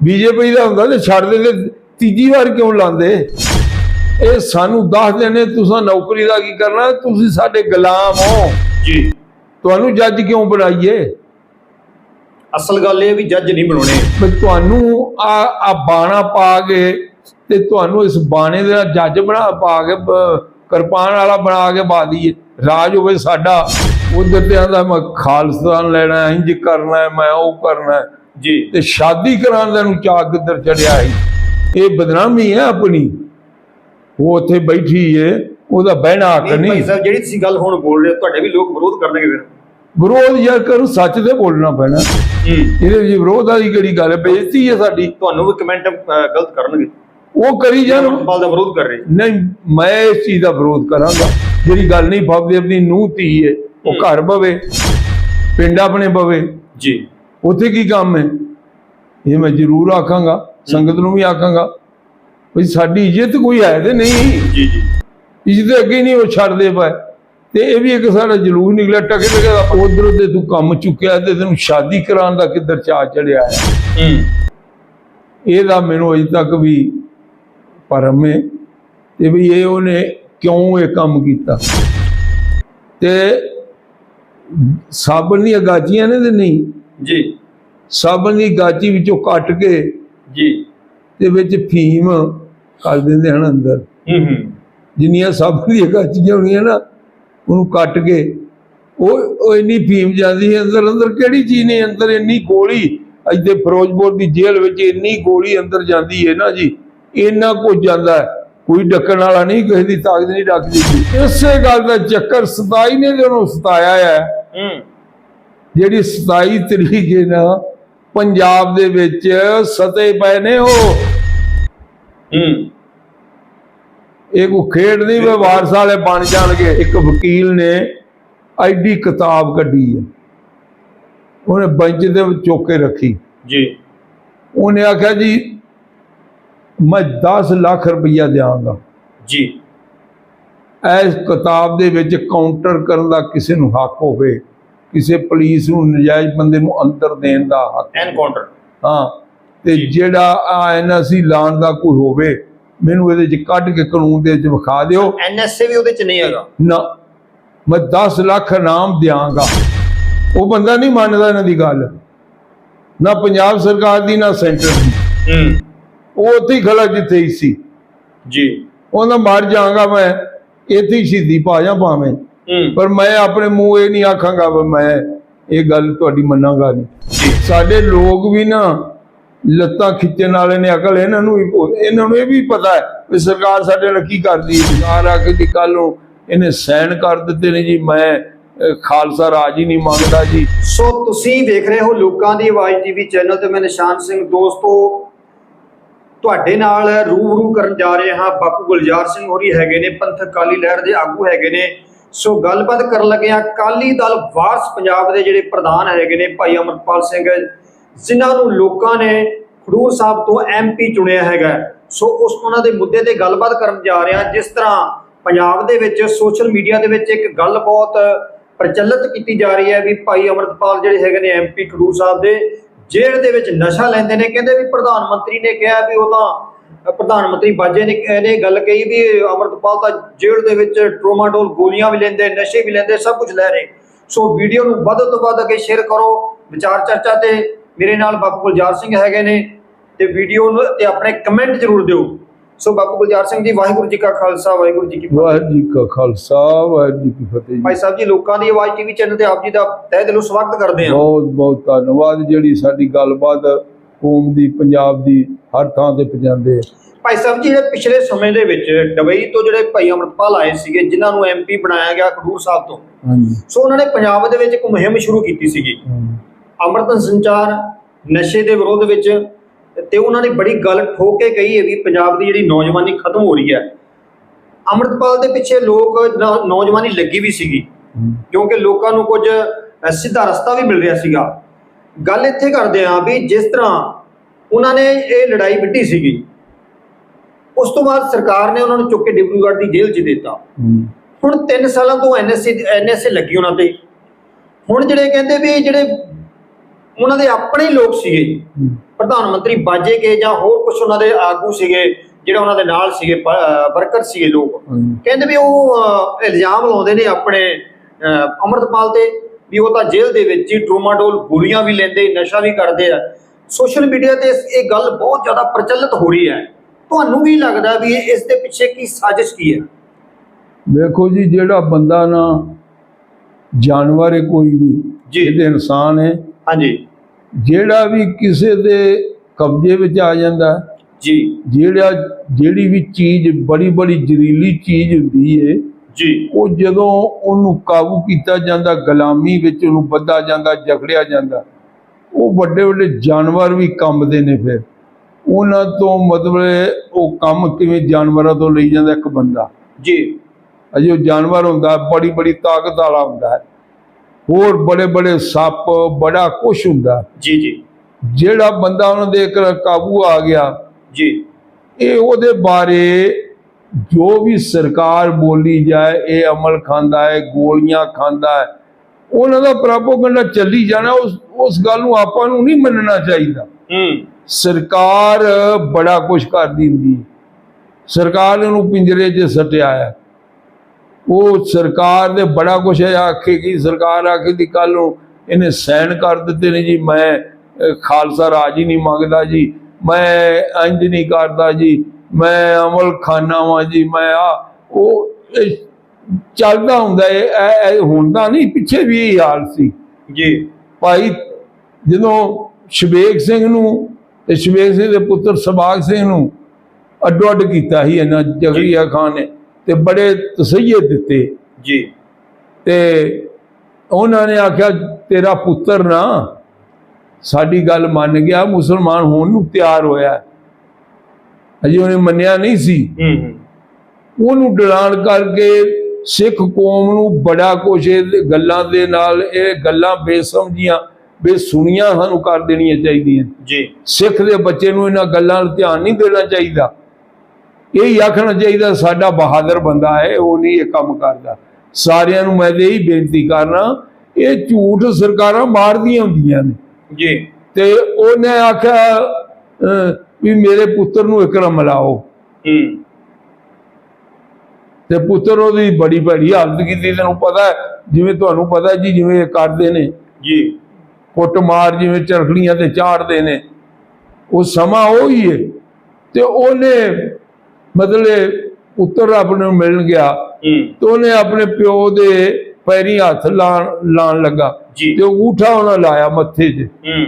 BJP ਦਾ ਹੁੰਦਾ ਤੇ ਛੱਡ ਦਿੰਦੇ ਤੀਜੀ ਵਾਰ ਕਿਉਂ ਲਾਉਂਦੇ? ਇਹ ਸਾਨੂੰ ਦੱਸ ਦੇਣੇ ਤੁਸੀਂ ਨੌਕਰੀ ਦਾ ਕੀ ਕਰਨਾ? ਤੁਸੀਂ ਸਾਡੇ ਗੁਲਾਮ ਹੋ। ਜੀ। ਤੁਹਾਨੂੰ ਜੱਜ ਕਿਉਂ ਬਣਾਈਏ? ਅਸਲ ਗੱਲ ਇਹ ਵੀ ਜੱਜ ਨਹੀਂ ਬਣਾਉਣੇ। ਵੀ ਤੁਹਾਨੂੰ ਆ ਆ ਬਾਣਾ ਪਾ ਕੇ ਤੇ ਤੁਹਾਨੂੰ ਇਸ ਬਾਣੇ ਦੇ ਨਾਲ ਜੱਜ ਬਣਾ ਪਾ ਕੇ ਕਿਰਪਾਨ ਵਾਲਾ ਬਣਾ ਕੇ ਪਾ ਦਈਏ। ਰਾਜ ਹੋਵੇ ਸਾਡਾ ਉਧਰ ਤੇ ਆਂਦਾ ਮੈਂ ਖਾਲਸਤਾਨ ਲੈਣਾ ਇੰਜ ਕਰਨਾ ਮੈਂ ਉਹ ਕਰਨਾ। ਜੀ। ਤੇ ਸ਼ਾਦੀ ਕਰਾਉਣ ਦਾ ਨੂੰ ਚਾਹ ਕਿੱਧਰ ਚੜਿਆ ਹੈ ਇਹ ਬਦਨਾਮੀ ਹੈ ਆਪਣੀ। ਉਹ ਉੱਥੇ ਬੈਠੀ ਏ ਉਹਦਾ ਬਹਿਣਾ ਹੱਕ ਨਹੀਂ ਭਾਈ ਨਹੀਂ। ਸਾਹਿਬ ਜਿਹੜੀ ਤੁਸੀਂ ਗੱਲ ਹੁਣ ਬੋਲ ਰਹੇ ਹੋ ਤੁਹਾਡੇ ਵੀ ਲੋਕ ਵਿਰੋਧ ਕਰਨਗੇ ਫਿਰ। ਵਿਰੋਧ ਯਾਰ ਕਰੂ ਸੱਚ ਤੇ ਬੋਲਣਾ ਪੈਣਾ। ਹੂੰ। ਇਹਦੇ ਵਿੱਚ ਵਿਰੋਧ ਵਾਲੀ ਕਿਹੜੀ ਗੱਲ ਹੈ? ਬੇਇੱਜ਼ਤੀ ਹੈ ਸਾਡੀ। ਤੁਹਾਨੂੰ ਵੀ ਕਮੈਂਟ ਗਲਤ ਕਰਨਗੇ। ਉਹ ਕਰੀ ਜਾਣ। ਅਮਰਪਾਲ ਦਾ ਵਿਰੋਧ ਕਰ ਰਹੇ ਨਹੀਂ ਮੈਂ ਇਸ ਚੀਜ਼ ਦਾ ਵਿਰੋਧ ਕਰਾਂਗਾ। ਜਿਹੜੀ ਗੱਲ ਨਹੀਂ ਫੱਬਦੀ ਆਪਣੀ ਨੂੰਹ ਧੀ ਏ ਉਹ ਹੂੰ। ਘਰ ਬਵੇ ਪਿੰਡ ਆਪਣੇ ਬਵੇ। ਜੀ। ਉੱਥੇ ਕੀ ਕੰਮ ਹੈ? ਇਹ ਮੈਂ ਜ਼ਰੂਰ ਆਖਾਂਗਾ ਸੰਗਤ ਨੂੰ ਵੀ ਆਖਾਂਗਾ। ਵੀ ਸਾਡੀ ਇੱਜ਼ਤ ਕੋਈ ਹੈ ਤੇ ਨਹੀਂ। ਜੀ ਜੀ। ਇੱਜ਼ਤ ਅੱਗੇ ਨਹੀਂ ਉਹ ਛੱਡਦੇ ਪਏ ਤੇ ਇਹ ਵੀ ਇੱਕ ਸਾਡਾ ਜਲੂਸ ਨਿਕਲਿਆ ਟਕੇ ਟਕੇ ਦਾ। ਉਧਰ ਤੇ ਤੂੰ ਕੰਮ ਚੁੱਕਿਆ ਤੇ ਤੈਨੂੰ ਸ਼ਾਦੀ ਕਰਾਉਣ ਦਾ ਕਿੱਧਰ ਚਾਅ ਚੜਿਆ ਹੈ? ਇਹਦਾ ਮੈਨੂੰ ਅਜੇ ਤੱਕ ਵੀ ਭਰਮ ਹੈ। ਤੇ ਵੀ ਇਹ ਉਹਨੇ ਕਿਉਂ ਇਹ ਕੰਮ ਕੀਤਾ? ਤੇ ਸਾਬਣ ਦੀਆਂ ਗਾਜੀਆਂ ਨੇ ਤੇ ਨਹੀਂ? ਜੀ। ਸਾਬਣ ਦੀ ਗਾਜੀ ਵਿੱਚੋਂ ਕੱਟ ਕੇ ਜੀ। ਤੇ ਵਿੱਚ ਫੀਮ ਕਰ ਦਿੰਦੇ ਹਨ ਅੰਦਰ। ਹੂੰ ਹੂੰ। ਜਿੰਨੀਆਂ ਸਾਬਣ ਦੀਆਂ ਗਾਜੀਆਂ ਹੋਣੀਆਂ ਨਾ ਉਹਨੂੰ ਕੱਟ ਕੇ ਉਹ ਉਹ ਇੰਨੀ ਫੀਮ ਜਾਂਦੀ ਹੈ ਅੰਦਰ ਅੰਦਰ ਕਿਹੜੀ ਚੀਜ਼ ਨੇ ਅੰਦਰ ਇੰਨੀ ਗੋਲੀ? ਇੱਥੇ ਫਿਰੋਜ਼ਪੁਰ ਦੀ ਜੇਲ੍ਹ ਵਿੱਚ ਇੰਨੀ ਗੋਲੀ ਅੰਦਰ ਜਾਂਦੀ ਹੈ ਨਾ ਜੀ ਇੰਨਾ ਕੁਝ ਜਾਂਦਾ ਕੋਈ ਡੱਕਣ ਵਾਲਾ ਨਹੀਂ ਕਿਸੇ ਦੀ ਤਾਕਤ ਨਹੀਂ ਡੱਕਦੀ ਜੀ। ਇਸੇ ਗੱਲ ਦਾ ਚੱਕਰ 27 ਨੇ ਉਹਨੂੰ ਸਤਾਇਆ ਹੂੰ। ਜਿਹੜੀ 27 ਤਰੀਕ ਹੈ ਨਾ ਪੰਜਾਬ ਦੇ ਵਿੱਚ ਸਤੇ ਪਏ ਨੇ ਉਹ। ਹੂੰ। ਇਹ ਕੋ ਖੇਡ ਨਹੀਂ ਵੀ ਵਾਰਸ ਵਾਲੇ ਬਣ ਜਾਣਗੇ। ਇੱਕ ਵਕੀਲ ਨੇ ਐਡੀ ਕਿਤਾਬ ਕੱਢੀ ਹੈ। ਉਹਨੇ ਬੈਂਚ ਦੇ ਵਿੱਚ ਚੁੱਕ ਕੇ ਰੱਖੀ। ਜੀ। ਉਹਨੇ ਆਖਿਆ ਜੀ ਮੈਂ 10 ਲੱਖ ਰੁਪਈਆ ਦਿਆਂਗਾ। ਜੀ। ਇਸ ਕਿਤਾਬ ਦੇ ਵਿੱਚ ਕਾਊਂਟਰ ਕਰਨ ਦਾ ਕਿਸੇ ਨੂੰ ਹੱਕ ਹੋਵੇ। ਕਿਸੇ ਪੁਲਿਸ ਨੂੰ ਨਜਾਇਜ਼ ਬੰਦੇ ਨੂੰ ਅੰਦਰ ਦੇਣ ਦਾ ਹੱਕ ਐਨਕਾਊਂਟਰ ਹਾਂ ਤੇ। ਜਿਹੜਾ ਆ ਐਨਐਸਸੀ ਲਾਉਣ ਦਾ ਕੋਈ ਹੋਵੇ ਮੈਨੂੰ ਇਹਦੇ ਚ ਕੱਢ ਕੇ ਕਾਨੂੰਨ ਦੇ ਵਿੱਚ ਵਿਖਾ ਦਿਓ। ਐਨਐਸਏ ਵੀ ਉਹਦੇ ਚ ਨਹੀਂ ਹੈਗਾ। ਨਾ ਮੈਂ 10 ਲੱਖ ਇਨਾਮ ਦਿਆਂਗਾ। ਉਹ ਬੰਦਾ ਨਹੀਂ ਮੰਨਦਾ ਇਹਨਾਂ ਦੀ ਗੱਲ। ਨਾ ਪੰਜਾਬ ਸਰਕਾਰ ਦੀ ਨਾ ਸੈਂਟਰ ਦੀ। ਹੂੰ। ਉਹ ਉੱਥੇ ਖੜਾ ਜਿੱਥੇ ਹੀ ਸੀ। ਜੀ। ਉਹਨਾਂ ਮਰ ਜਾਵਾਂਗਾ ਮੈਂ ਇੱਥੇ ਹੀ ਸ਼ਹੀਦੀ ਪਾ ਜਾ ਭਾਵੇਂ। ਪਰ ਮੈਂ ਆਪਣੇ ਮੂੰਹ ਇਹ ਨਹੀਂ ਆਖਾਂਗਾ ਵੀ ਮੈਂ ਇਹ ਗੱਲ ਤੁਹਾਡੀ ਮੰਨਾਂਗਾ ਨਹੀਂ। ਸਾਡੇ ਲੋਕ ਵੀ ਨਾ ਲੱਤਾਂ ਖਿੱਚਣ ਵਾਲੇ ਨੇ ਅਕਲ ਇਹਨਾਂ ਨੂੰ ਇਹਨਾਂ ਨੂੰ ਇਹ ਵੀ ਪਤਾ ਹੈ ਵੀ ਸਰਕਾਰ ਸਾਡੇ ਨਾਲ ਕੀ ਕਰਦੀ ਹੈ। ਸਰਕਾਰ ਆ ਕੇ ਦੀ ਕੱਲ ਨੂੰ ਇਹਨੇ ਸਾਈਨ ਕਰ ਦਿੱਤੇ ਨੇ ਜੀ। ਮੈਂ ਖਾਲਸਾ ਰਾਜ ਹੀ ਨਹੀਂ ਮੰਗਦਾ ਜੀ। ਸੋ ਤੁਸੀਂ ਦੇਖ ਰਹੇ ਹੋ ਲੋਕਾਂ ਦੀ ਆਵਾਜ਼ ਟੀਵੀ ਚੈਨਲ ਤੇ ਮੈਂ ਨਿਸ਼ਾਨ ਸਿੰਘ ਦੋਸਤੋ ਤੁਹਾਡੇ ਨਾਲ ਰੂਬਰੂ ਕਰਨ ਜਾ ਰਹੇ ਹਾਂ। ਬਾਪੂ ਗੁਲਜ਼ਾਰ ਸਿੰਘ ਹੋਰੀ ਹੈਗੇ ਨੇ ਪੰਥਕ ਅਕਾਲੀ ਲਹਿਰ ਦੇ ਆਗੂ ਹੈਗੇ ਨੇ। ਸੋ ਗੱਲਬਾਤ ਕਰਨ ਲੱਗੇ ਹਾਂ ਅਕਾਲੀ ਦਲ ਵਾਰਸ ਪੰਜਾਬ ਦੇ ਜਿਹੜੇ ਪ੍ਰਧਾਨ ਹੈਗੇ ਨੇ ਭਾਈ ਅਮਰਪਾਲ ਸਿੰਘ, ਜਿਨ੍ਹਾਂ ਨੂੰ ਲੋਕਾਂ ਨੇ ਖਡੂਰ ਸਾਹਿਬ ਤੋਂ ਐਮਪੀ ਚੁਣਿਆ ਹੈਗਾ ਸੋ ਉਸ ਉਹਨਾਂ ਦੇ ਮੁੱਦੇ ਤੇ ਗੱਲਬਾਤ ਕਰਨ ਜਾ ਰਹੇ ਹਾਂ, ਜਿਸ ਤਰ੍ਹਾਂ ਪੰਜਾਬ ਦੇ ਵਿੱਚ ਸੋਸ਼ਲ ਮੀਡੀਆ ਦੇ ਵਿੱਚ ਇੱਕ ਗੱਲ ਬਹੁਤ ਪ੍ਰਚਲਿਤ ਕੀਤੀ ਜਾ ਰਹੀ ਹੈ ਵੀ ਭਾਈ ਅਮਰਤਪਾਲ ਜਿਹੜੇ ਹੈਗੇ ਨੇ ਐਮਪੀ ਖਡੂਰ ਸਾਹਿਬ ਦੇ ਜੇਲ੍ਹ ਦੇ ਵਿੱਚ ਨਸ਼ਾ ਲੈਂਦੇ ਨੇ। ਕਹਿੰਦੇ ਵੀ ਪ੍ਰਧਾਨ ਮੰਤਰੀ ਨੇ ਕਿਹਾ ਵੀ ਉਹ ਤਾਂ ਪ੍ਰਧਾਨ ਮੰਤਰੀ ਬਾਜੇ ਨੇ ਇਹਨੇ ਗੱਲ ਕਹੀ ਵੀ ਅਮਰਤਪਾਲ ਤਾਂ ਜੇਲ੍ਹ ਦੇ ਵਿੱਚ ਟ੍ਰੋਮਾਡੋਲ ਗੋਲੀਆਂ ਵੀ ਲੈਂਦੇ ਨਸ਼ੇ ਵੀ ਲੈਂਦੇ ਸਭ ਕੁਝ ਲੈ ਰਹੇ। ਸੋ ਵੀਡੀਓ ਨੂੰ ਵੱਧ ਤੋਂ ਵੱਧ ਅੱਗੇ ਸ਼ੇਅਰ ਕਰੋ ਵਿਚਾਰ ਚਰਚਾ ਤੇ ਮੇਰੇ ਨਾਲ ਬਾਪੂ ਗੁਲਜ਼ਾਰ ਸਿੰਘ ਹੈਗੇ ਨੇ ਤੇ ਵੀਡੀਓ ਨੂੰ ਤੇ ਆਪਣੇ ਕਮੈਂਟ ਜ਼ਰੂਰ ਦਿਓ। ਸੋ ਬਾਪੂ ਗੁਲਜ਼ਾਰ ਸਿੰਘ ਜੀ ਵਾਹਿਗੁਰੂ ਜੀ ਕਾ ਖਾਲਸਾ ਵਾਹਿਗੁਰੂ ਜੀ ਕੀ ਫਤਿਹ। ਵਾਹਿਗੁਰੂ ਜੀ ਕਾ ਖਾਲਸਾ ਵਾਹਿਗੁਰੂ ਜੀ ਕੀ ਫਤਿਹ ਜੀ। ਭਾਈ ਸਾਹਿਬ ਜੀ ਲੋਕਾਂ ਦੀ ਆਵਾਜ਼ ਟੀਵੀ ਚੈਨਲ ਤੇ ਆਪ ਜੀ ਦਾ ਤਹਿ ਦਿਲੋਂ ਸਵਾਗਤ ਕਰਦੇ ਹਾਂ। ਬਹੁਤ ਬਹੁਤ ਧੰਨਵਾਦ। ਜਿਹੜੀ ਸਾਡੀ ਗੱਲਬਾਤ ਕੌਮ ਦੀ ਪੰਜਾਬ ਦੀ ਹਰ ਥਾਂ ਤੇ ਪਹੁੰਚਾਉਂਦੇ ਭਾਈ ਸਾਹਿਬ ਜੀ ਜਿਹੜੇ ਪਿਛਲੇ ਸਮੇਂ ਦੇ ਵਿੱਚ ਦੁਬਈ ਤੋਂ ਜਿਹੜੇ ਭਾਈ ਅਮਰਪਾਲ ਆਏ ਸੀਗੇ ਜਿਨ੍ਹਾਂ ਨੂੰ ਐਮਪੀ ਬਣਾਇਆ ਗਿਆ ਖਡੂਰ ਸਾਹਿਬ ਤੋਂ ਹਾਂਜੀ। ਸੋ ਉਹਨਾਂ ਨੇ ਪੰਜਾਬ ਦੇ ਵਿੱਚ ਇੱਕ ਮੁਹਿੰਮ ਸ਼ੁਰੂ ਕੀਤੀ ਸੀਗੀ। ਅੰਮ੍ਰਿਤ ਸੰਚਾਰ ਨਸ਼ੇ ਦੇ ਵਿਰੋਧ ਵਿੱਚ ਤੇ ਉਹਨਾਂ ਨੇ ਬੜੀ ਗੱਲ ਠੋਕ ਕੇ ਕਹੀ ਹੈ ਵੀ ਪੰਜਾਬ ਦੀ ਜਿਹੜੀ ਨੌਜਵਾਨੀ ਖਤਮ ਹੋ ਰਹੀ ਹੈ। ਅੰਮ੍ਰਿਤਪਾਲ ਦੇ ਪਿੱਛੇ ਲੋਕ ਨੌਜਵਾਨੀ ਲੱਗੀ ਵੀ ਸੀਗੀ ਕਿਉਂਕਿ ਲੋਕਾਂ ਨੂੰ ਕੁਝ ਸਿੱਧਾ ਰਸਤਾ ਵੀ ਮਿਲ ਰਿਹਾ ਸੀਗਾ। ਗੱਲ ਇੱਥੇ ਕਰਦੇ ਆਂ ਵੀ ਜਿਸ ਤਰ੍ਹਾਂ ਉਹਨਾਂ ਨੇ ਇਹ ਲੜਾਈ ਵਿੱਢੀ ਸੀਗੀ। ਉਸ ਤੋਂ ਬਾਅਦ ਸਰਕਾਰ ਨੇ ਉਹਨਾਂ ਨੂੰ ਚੁੱਕ ਕੇ ਡਿਬਰੂਗੜ੍ਹ ਦੀ ਜੇਲ੍ਹ 'ਚ ਦਿੱਤਾ। ਹੁਣ 3 ਸਾਲਾਂ ਤੋਂ ਐਨਐਸਏ ਐਨਐਸਏ ਲੱਗੀ ਉਹਨਾਂ ਤੇ। ਹੁਣ ਜਿਹੜੇ ਕਹਿੰਦੇ ਵੀ ਜਿਹੜੇ ਉਹਨਾਂ ਦੇ ਆਪਣੇ ਹੀ ਲੋਕ ਸੀਗੇ ਪ੍ਰਧਾਨ ਮੰਤਰੀ ਬਾਜੇ ਕੇ ਜਾਂ ਹੋਰ ਕੁਝ ਉਹਨਾਂ ਦੇ ਆਗੂ ਸੀਗੇ ਜਿਹੜੇ ਉਹਨਾਂ ਦੇ ਨਾਲ ਸੀਗੇ ਵਰਕਰ ਸੀਗੇ ਲੋਕ। ਕਹਿੰਦੇ ਵੀ ਉਹ ਇਲਜ਼ਾਮ ਲਾਉਂਦੇ ਨੇ ਆਪਣੇ ਅੰਮ੍ਰਿਤਪਾਲ ਤੇ ਵੀ ਉਹ ਤਾਂ ਜੇਲ੍ਹ ਦੇ ਵਿੱਚ ਹੀ ਟਰੋਮਾਡੋਲ ਗੋਲੀਆਂ ਵੀ ਲੈਂਦੇ ਨਸ਼ਾ ਵੀ ਕਰਦੇ ਆ। ਸੋਸ਼ਲ ਮੀਡੀਆ ਤੇ ਇਹ ਗੱਲ ਬਹੁਤ ਜ਼ਿਆਦਾ ਪ੍ਰਚਲਿਤ ਹੋ ਰਹੀ ਹੈ। ਤੁਹਾਨੂੰ ਵੀ ਲੱਗਦਾ ਵੀ ਇਸ ਦੇ ਪਿੱਛੇ ਕੀ ਸਾਜ਼ਿਸ਼ ਕੀ ਹੈ? ਵੇਖੋ ਜੀ ਜਿਹੜਾ ਬੰਦਾ ਨਾ ਜਾਨਵਰ ਹੈ ਕੋਈ ਵੀ ਜੀ। ਇਹ ਤੇ ਇਨਸਾਨ ਹੈ। ਹਾਂਜੀ। ਜਿਹੜਾ ਵੀ ਕਿਸੇ ਦੇ ਕਬਜ਼ੇ ਵਿੱਚ ਆ ਜਾਂਦਾ ਜੀ। ਜਿਹੜਾ ਜਿਹੜੀ ਵੀ ਚੀਜ਼ ਬੜੀ ਬੜੀ ਜ਼ਹਿਰੀਲੀ ਚੀਜ਼ ਹੁੰਦੀ ਹੈ ਜੀ। ਉਹ ਜਦੋਂ ਉਹਨੂੰ ਕਾਬੂ ਕੀਤਾ ਜਾਂਦਾ ਗੁਲਾਮੀ ਵਿੱਚ ਉਹਨੂੰ ਬੱਧਾ ਜਾਂਦਾ ਜਕੜਿਆ ਜਾਂਦਾ ਉਹ ਵੱਡੇ ਵੱਡੇ ਜਾਨਵਰ ਵੀ ਕੰਬਦੇ ਨੇ ਫਿਰ। ਉਹਨਾਂ ਤੋਂ ਮਤਲਬ ਉਹ ਕੰਮ ਕਿਵੇਂ ਜਾਨਵਰਾਂ ਤੋਂ ਲਈ ਜਾਂਦਾ ਇੱਕ ਬੰਦਾ? ਜੀ। ਅਜੇ ਉਹ ਜਾਨਵਰ ਹੁੰਦਾ ਬੜੀ ਬੜੀ ਤਾਕਤ ਵਾਲਾ ਹੁੰਦਾ ਹੈ। ਹੋਰ ਬੜੇ ਬੜੇ ਸੱਪ ਬੜਾ ਕੁਛ ਹੁੰਦਾ। ਜੀ ਜੀ। ਜਿਹੜਾ ਬੰਦਾ ਉਹਨਾਂ ਦੇ ਇੱਕ ਕਾਬੂ ਆ ਗਿਆ ਜੀ। ਇਹ ਉਹਦੇ ਬਾਰੇ ਜੋ ਵੀ ਸਰਕਾਰ ਬੋਲੀ ਜਾਏ ਇਹ ਅਮਲ ਖਾਂਦਾ ਹੈ ਗੋਲੀਆਂ ਖਾਂਦਾ ਹੈ ਉਹਨਾਂ ਦਾ ਪ੍ਰੋਪਗੈਂਡਾ ਚੱਲੀ ਜਾਣਾ ਉਸ ਉਸ ਗੱਲ ਨੂੰ ਆਪਾਂ ਨੂੰ ਨਹੀਂ ਮੰਨਣਾ ਚਾਹੀਦਾ। ਹੂੰ। ਸਰਕਾਰ ਬੜਾ ਕੁਝ ਕਰਦੀ ਹੁੰਦੀ ਹੈ। ਸਰਕਾਰ ਨੇ ਉਹਨੂੰ ਪਿੰਜਰੇ 'ਚ ਸੱਟਿਆ ਹੈ। ਉਹ ਸਰਕਾਰ ਦੇ ਬੜਾ ਕੁਝ ਹੈ ਆਖੇਗੀ ਸਰਕਾਰ ਆਖੇਗੀ ਕੱਲ ਨੂੰ ਇਹਨੇ ਸਾਈਨ ਕਰ ਦਿੱਤੇ ਨੇ ਜੀ ਮੈਂ ਖਾਲਸਾ ਰਾਜ ਹੀ ਨਹੀਂ ਮੰਗਦਾ ਜੀ ਮੈਂ ਇੰਜ ਨਹੀਂ ਕਰਦਾ ਜੀ ਮੈਂ ਅਮਲ ਖਾਨਾ ਵਾਂ ਜੀ ਮੈਂ ਆ ਉਹ ਚੱਲਦਾ ਹੁੰਦਾ ਇਹ- ਇਹ ਹੁੰਦਾ ਨਹੀਂ ਪਿੱਛੇ ਵੀ ਇਹ ਹਾਲ ਸੀ। ਜੀ। ਭਾਈ ਜਦੋਂ ਸ਼ਵੇਕ ਸਿੰਘ ਨੂੰ ਤੇ ਸ਼ਵੇਕ ਸਿੰਘ ਦੇ ਪੁੱਤਰ ਸਬਾਗ ਸਿੰਘ ਨੂੰ ਅੱਡੋ ਅੱਡ ਕੀਤਾ ਸੀ ਇਹਨਾਂ ਜਗਰੀਆ ਖਾਨ ਨੇ ਤੇ ਬੜੇ ਤਸਈਏ ਦਿੱਤੇ। ਜੀ। ਤੇ ਉਹਨਾਂ ਨੇ ਆਖਿਆ ਤੇਰਾ ਪੁੱਤਰ ਨਾ ਸਾਡੀ ਗੱਲ ਮੰਨ ਗਿਆ ਮੁਸਲਮਾਨ ਹੋਣ ਨੂੰ ਤਿਆਰ ਹੋਇਆ। ਅਜੇ ਉਹਨੇ ਮੰਨਿਆ ਨਹੀਂ ਸੀ। ਹੂੰ ਹੂੰ। ਉਹਨੂੰ ਡਰਾਣ ਕਰਕੇ ਸਿੱਖ ਕੌਮ ਨੂੰ ਬੜਾ ਕੁਛ ਇਹ ਗੱਲਾਂ ਦੇ ਨਾਲ ਇਹ ਗੱਲਾਂ ਬੇਸਮਝੀਆਂ ਬੇਸੁਣੀਆਂ ਸਾਨੂੰ ਕਰ ਦੇਣੀਆਂ ਚਾਹੀਦੀਆਂ। ਜੀ। ਸਿੱਖ ਦੇ ਬੱਚੇ ਨੂੰ ਇਹਨਾਂ ਗੱਲਾਂ 'ਤੇ ਧਿਆਨ ਨਹੀਂ ਦੇਣਾ ਚਾਹੀਦਾ। ਇਹ ਹੀ ਆਖਣਾ ਚਾਹੀਦਾ ਸਾਡਾ ਬਹਾਦਰ ਬੰਦਾ ਹੈ ਉਹ ਨਹੀਂ ਇਹ ਕੰਮ ਕਰਦਾ। ਸਾਰਿਆਂ ਨੂੰ ਮੈਂ ਇਹੀ ਬੇਨਤੀ ਕਰਨਾ ਇਹ ਝੂਠ ਸਰਕਾਰਾਂ ਮਾਰਦੀਆਂ ਹੁੰਦੀਆਂ ਨੇ। ਜੀ। ਤੇ ਉਹਨੇ ਆਖਿਆ ਵੀ ਮੇਰੇ ਪੁੱਤਰ ਨੂੰ ਇਕਰਮ ਲਾਓ ਹੂੰ। ਤੇ ਪੁੱਤਰ ਉਹਦੀ ਬੜੀ ਭੈੜੀ ਹਾਲਤ ਕੀਤੀ ਤੈਨੂੰ ਪਤਾ ਜਿਵੇਂ ਤੁਹਾਨੂੰ ਪਤਾ ਜੀ ਜਿਵੇਂ ਇਹ ਕਰਦੇ ਨੇ। ਜੀ। ਕੁੱਟਮਾਰ ਜਿਵੇਂ ਚਰਖੜੀਆਂ ਤੇ ਚਾੜਦੇ ਨੇ। ਉਹ ਸਮਾਂ ਉਹ ਹੀ ਹੈ ਤੇ ਉਹਨੇ ਮਤਲਬ ਪੁੱਤਰ ਆਪਣੇ ਨੂੰ ਮਿਲਣ ਗਿਆ। ਤੇ ਉਹਨੇ ਆਪਣੇ ਪਿਓ ਦੇ ਪੈਰੀ ਹੱਥ ਲਾਣ ਲਾਣ ਲੱਗਾ। ਤੇ ਅੰਗੂਠਾ ਉਹਨਾਂ ਲਾਇਆ ਮੱਥੇ ਹੂੰ।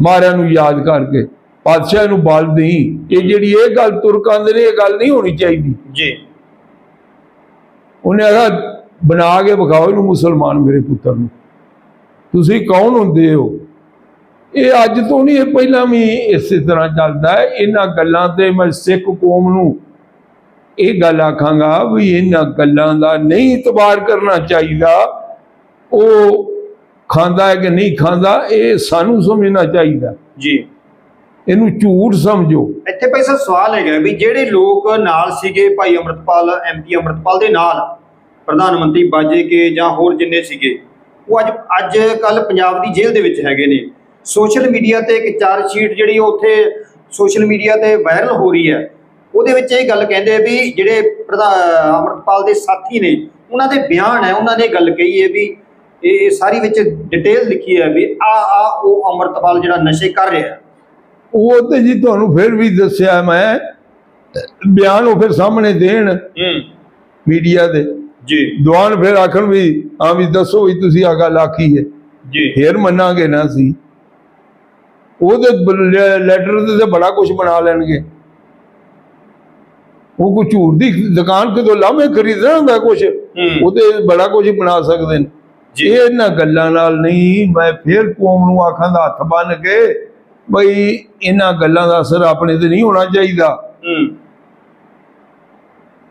ਮਾਰਿਆਂ ਨੂੰ ਯਾਦ ਕਰਕੇ। ਪਾਤਸ਼ਾਹ ਨੂੰ ਬਲ ਨਹੀਂ ਇਹ ਜਿਹੜੀ ਇਹ ਗੱਲ ਤੁਰਕਾਂ ਦੇ ਨੇ ਇਹ ਗੱਲ ਨਹੀਂ ਹੋਣੀ ਚਾਹੀਦੀ। ਜੀ। ਉਹਨੇ ਆਖਿਆ ਬਣਾ ਕੇ ਵਿਖਾਓ ਇਹਨੂੰ ਮੁਸਲਮਾਨ ਮੇਰੇ ਪੁੱਤਰ ਨੂੰ। ਤੁਸੀਂ ਕੌਣ ਹੁੰਦੇ ਹੋ? ਇਹ ਅੱਜ ਤੋਂ ਨਹੀਂ ਇਹ ਪਹਿਲਾਂ ਵੀ ਇਸੇ ਤਰ੍ਹਾਂ ਚੱਲਦਾ ਹੈ। ਇਹਨਾਂ ਗੱਲਾਂ ਤੇ ਮੈਂ ਸਿੱਖ ਕੌਮ ਨੂੰ ਇਹ ਗੱਲ ਆਖਾਂਗਾ ਵੀ ਇਹਨਾਂ ਗੱਲਾਂ ਦਾ ਨਹੀਂ ਇਤਬਾਰ ਕਰਨਾ ਚਾਹੀਦਾ। ਉਹ ਖਾਂਦਾ ਹੈ ਕਿ ਨਹੀਂ ਖਾਂਦਾ ਇਹ ਸਾਨੂੰ ਸਮਝਣਾ ਚਾਹੀਦਾ। ਜੀ। ਇਹਨੂੰ ਝੂਠ ਸਮਝੋ। ਇੱਥੇ ਭਾਈ ਸਾਹਿਬ ਸਵਾਲ ਹੈਗਾ ਵੀ ਜਿਹੜੇ ਲੋਕ ਨਾਲ ਸੀਗੇ ਭਾਈ ਅੰਮ੍ਰਿਤਪਾਲ ਐਮਪੀ ਅੰਮ੍ਰਿਤਪਾਲ ਦੇ ਨਾਲ ਪ੍ਰਧਾਨ ਮੰਤਰੀ ਬਾਜੇ ਕੇ ਜਾਂ ਹੋਰ ਜਿੰਨੇ ਸੀਗੇ ਉਹ ਅੱਜ ਅੱਜ ਕੱਲ ਪੰਜਾਬ ਦੀ ਜੇਲ੍ਹ ਦੇ ਵਿੱਚ ਹੈਗੇ ਨੇ। ਸੋਸ਼ਲ ਮੀਡੀਆ ਤੇ ਇੱਕ ਚਾਰਜ ਸ਼ੀਟ ਜਿਹੜੀ ਉਹ ਉੱਥੇ ਸੋਸ਼ਲ ਮੀਡੀਆ ਤੇ ਵਾਇਰਲ ਹੋ ਰਹੀ ਹੈ। ਉਹਦੇ ਵਿੱਚ ਇਹ ਗੱਲ ਕਹਿੰਦੇ ਆ ਵੀ ਜਿਹੜੇ ਪ੍ਰਧਾਨ ਅੰਮ੍ਰਿਤਪਾਲ ਦੇ ਸਾਥੀ ਨੇ ਉਹਨਾਂ ਦੇ ਬਿਆਨ ਹੈ ਉਹਨਾਂ ਨੇ ਗੱਲ ਕਹੀ ਹੈ ਵੀ ਇਹ ਸਾਰੀ ਵਿੱਚ ਡਿਟੇਲ ਲਿਖੀ ਹੈ ਵੀ ਆ ਆ ਉਹ ਅੰਮ੍ਰਿਤਪਾਲ ਜਿਹੜਾ ਨਸ਼ੇ ਕਰ ਰਿਹਾ ਉਹ ਤੇ ਜੀ ਤੁਹਾਨੂੰ ਫਿਰ ਵੀ ਦੱਸਿਆ ਮੈਂ ਬਿਆਨ ਉਹ ਫਿਰ ਸਾਹਮਣੇ ਦੇਣ ਮੀਡੀਆ ਦੇ। ਜੀ। ਦੁਆਨ ਫਿਰ ਆਖਣ ਵੀ ਹਾਂ ਵੀ ਦੱਸੋ ਵੀ ਤੁਸੀਂ ਆ ਗੱਲ ਆਖੀ ਹੈ। ਜੀ। ਫੇਰ ਮੰਨਾਂਗੇ ਨਾ ਸੀ ਉਹਦੇ ਲੈਟਰ ਤੇ ਤਾਂ ਬੜਾ ਕੁਝ ਬਣਾ ਲੈਣਗੇ। ਉਹ ਕੋਈ ਝੂਠ ਦੀ ਦੁਕਾਨ ਕਿਤੋਂ ਲਾਵੇਂ ਖਰੀਦਣਾ ਹੁੰਦਾ ਕੁਝ ਉਹਦੇ ਬੜਾ ਕੁਝ ਬਣਾ ਸਕਦੇ ਨੇ। ਇਹ ਇਹਨਾਂ ਗੱਲਾਂ ਨਾਲ ਨਹੀਂ ਮੈਂ ਫੇਰ ਕੌਮ ਨੂੰ ਆਖਾਂ ਦਾ ਹੱਥ ਬੰਨ ਕੇ ਬਈ ਇਹਨਾਂ ਗੱਲਾਂ ਦਾ ਅਸਰ ਆਪਣੇ ਤੇ ਨਹੀਂ ਹੋਣਾ ਚਾਹੀਦਾ।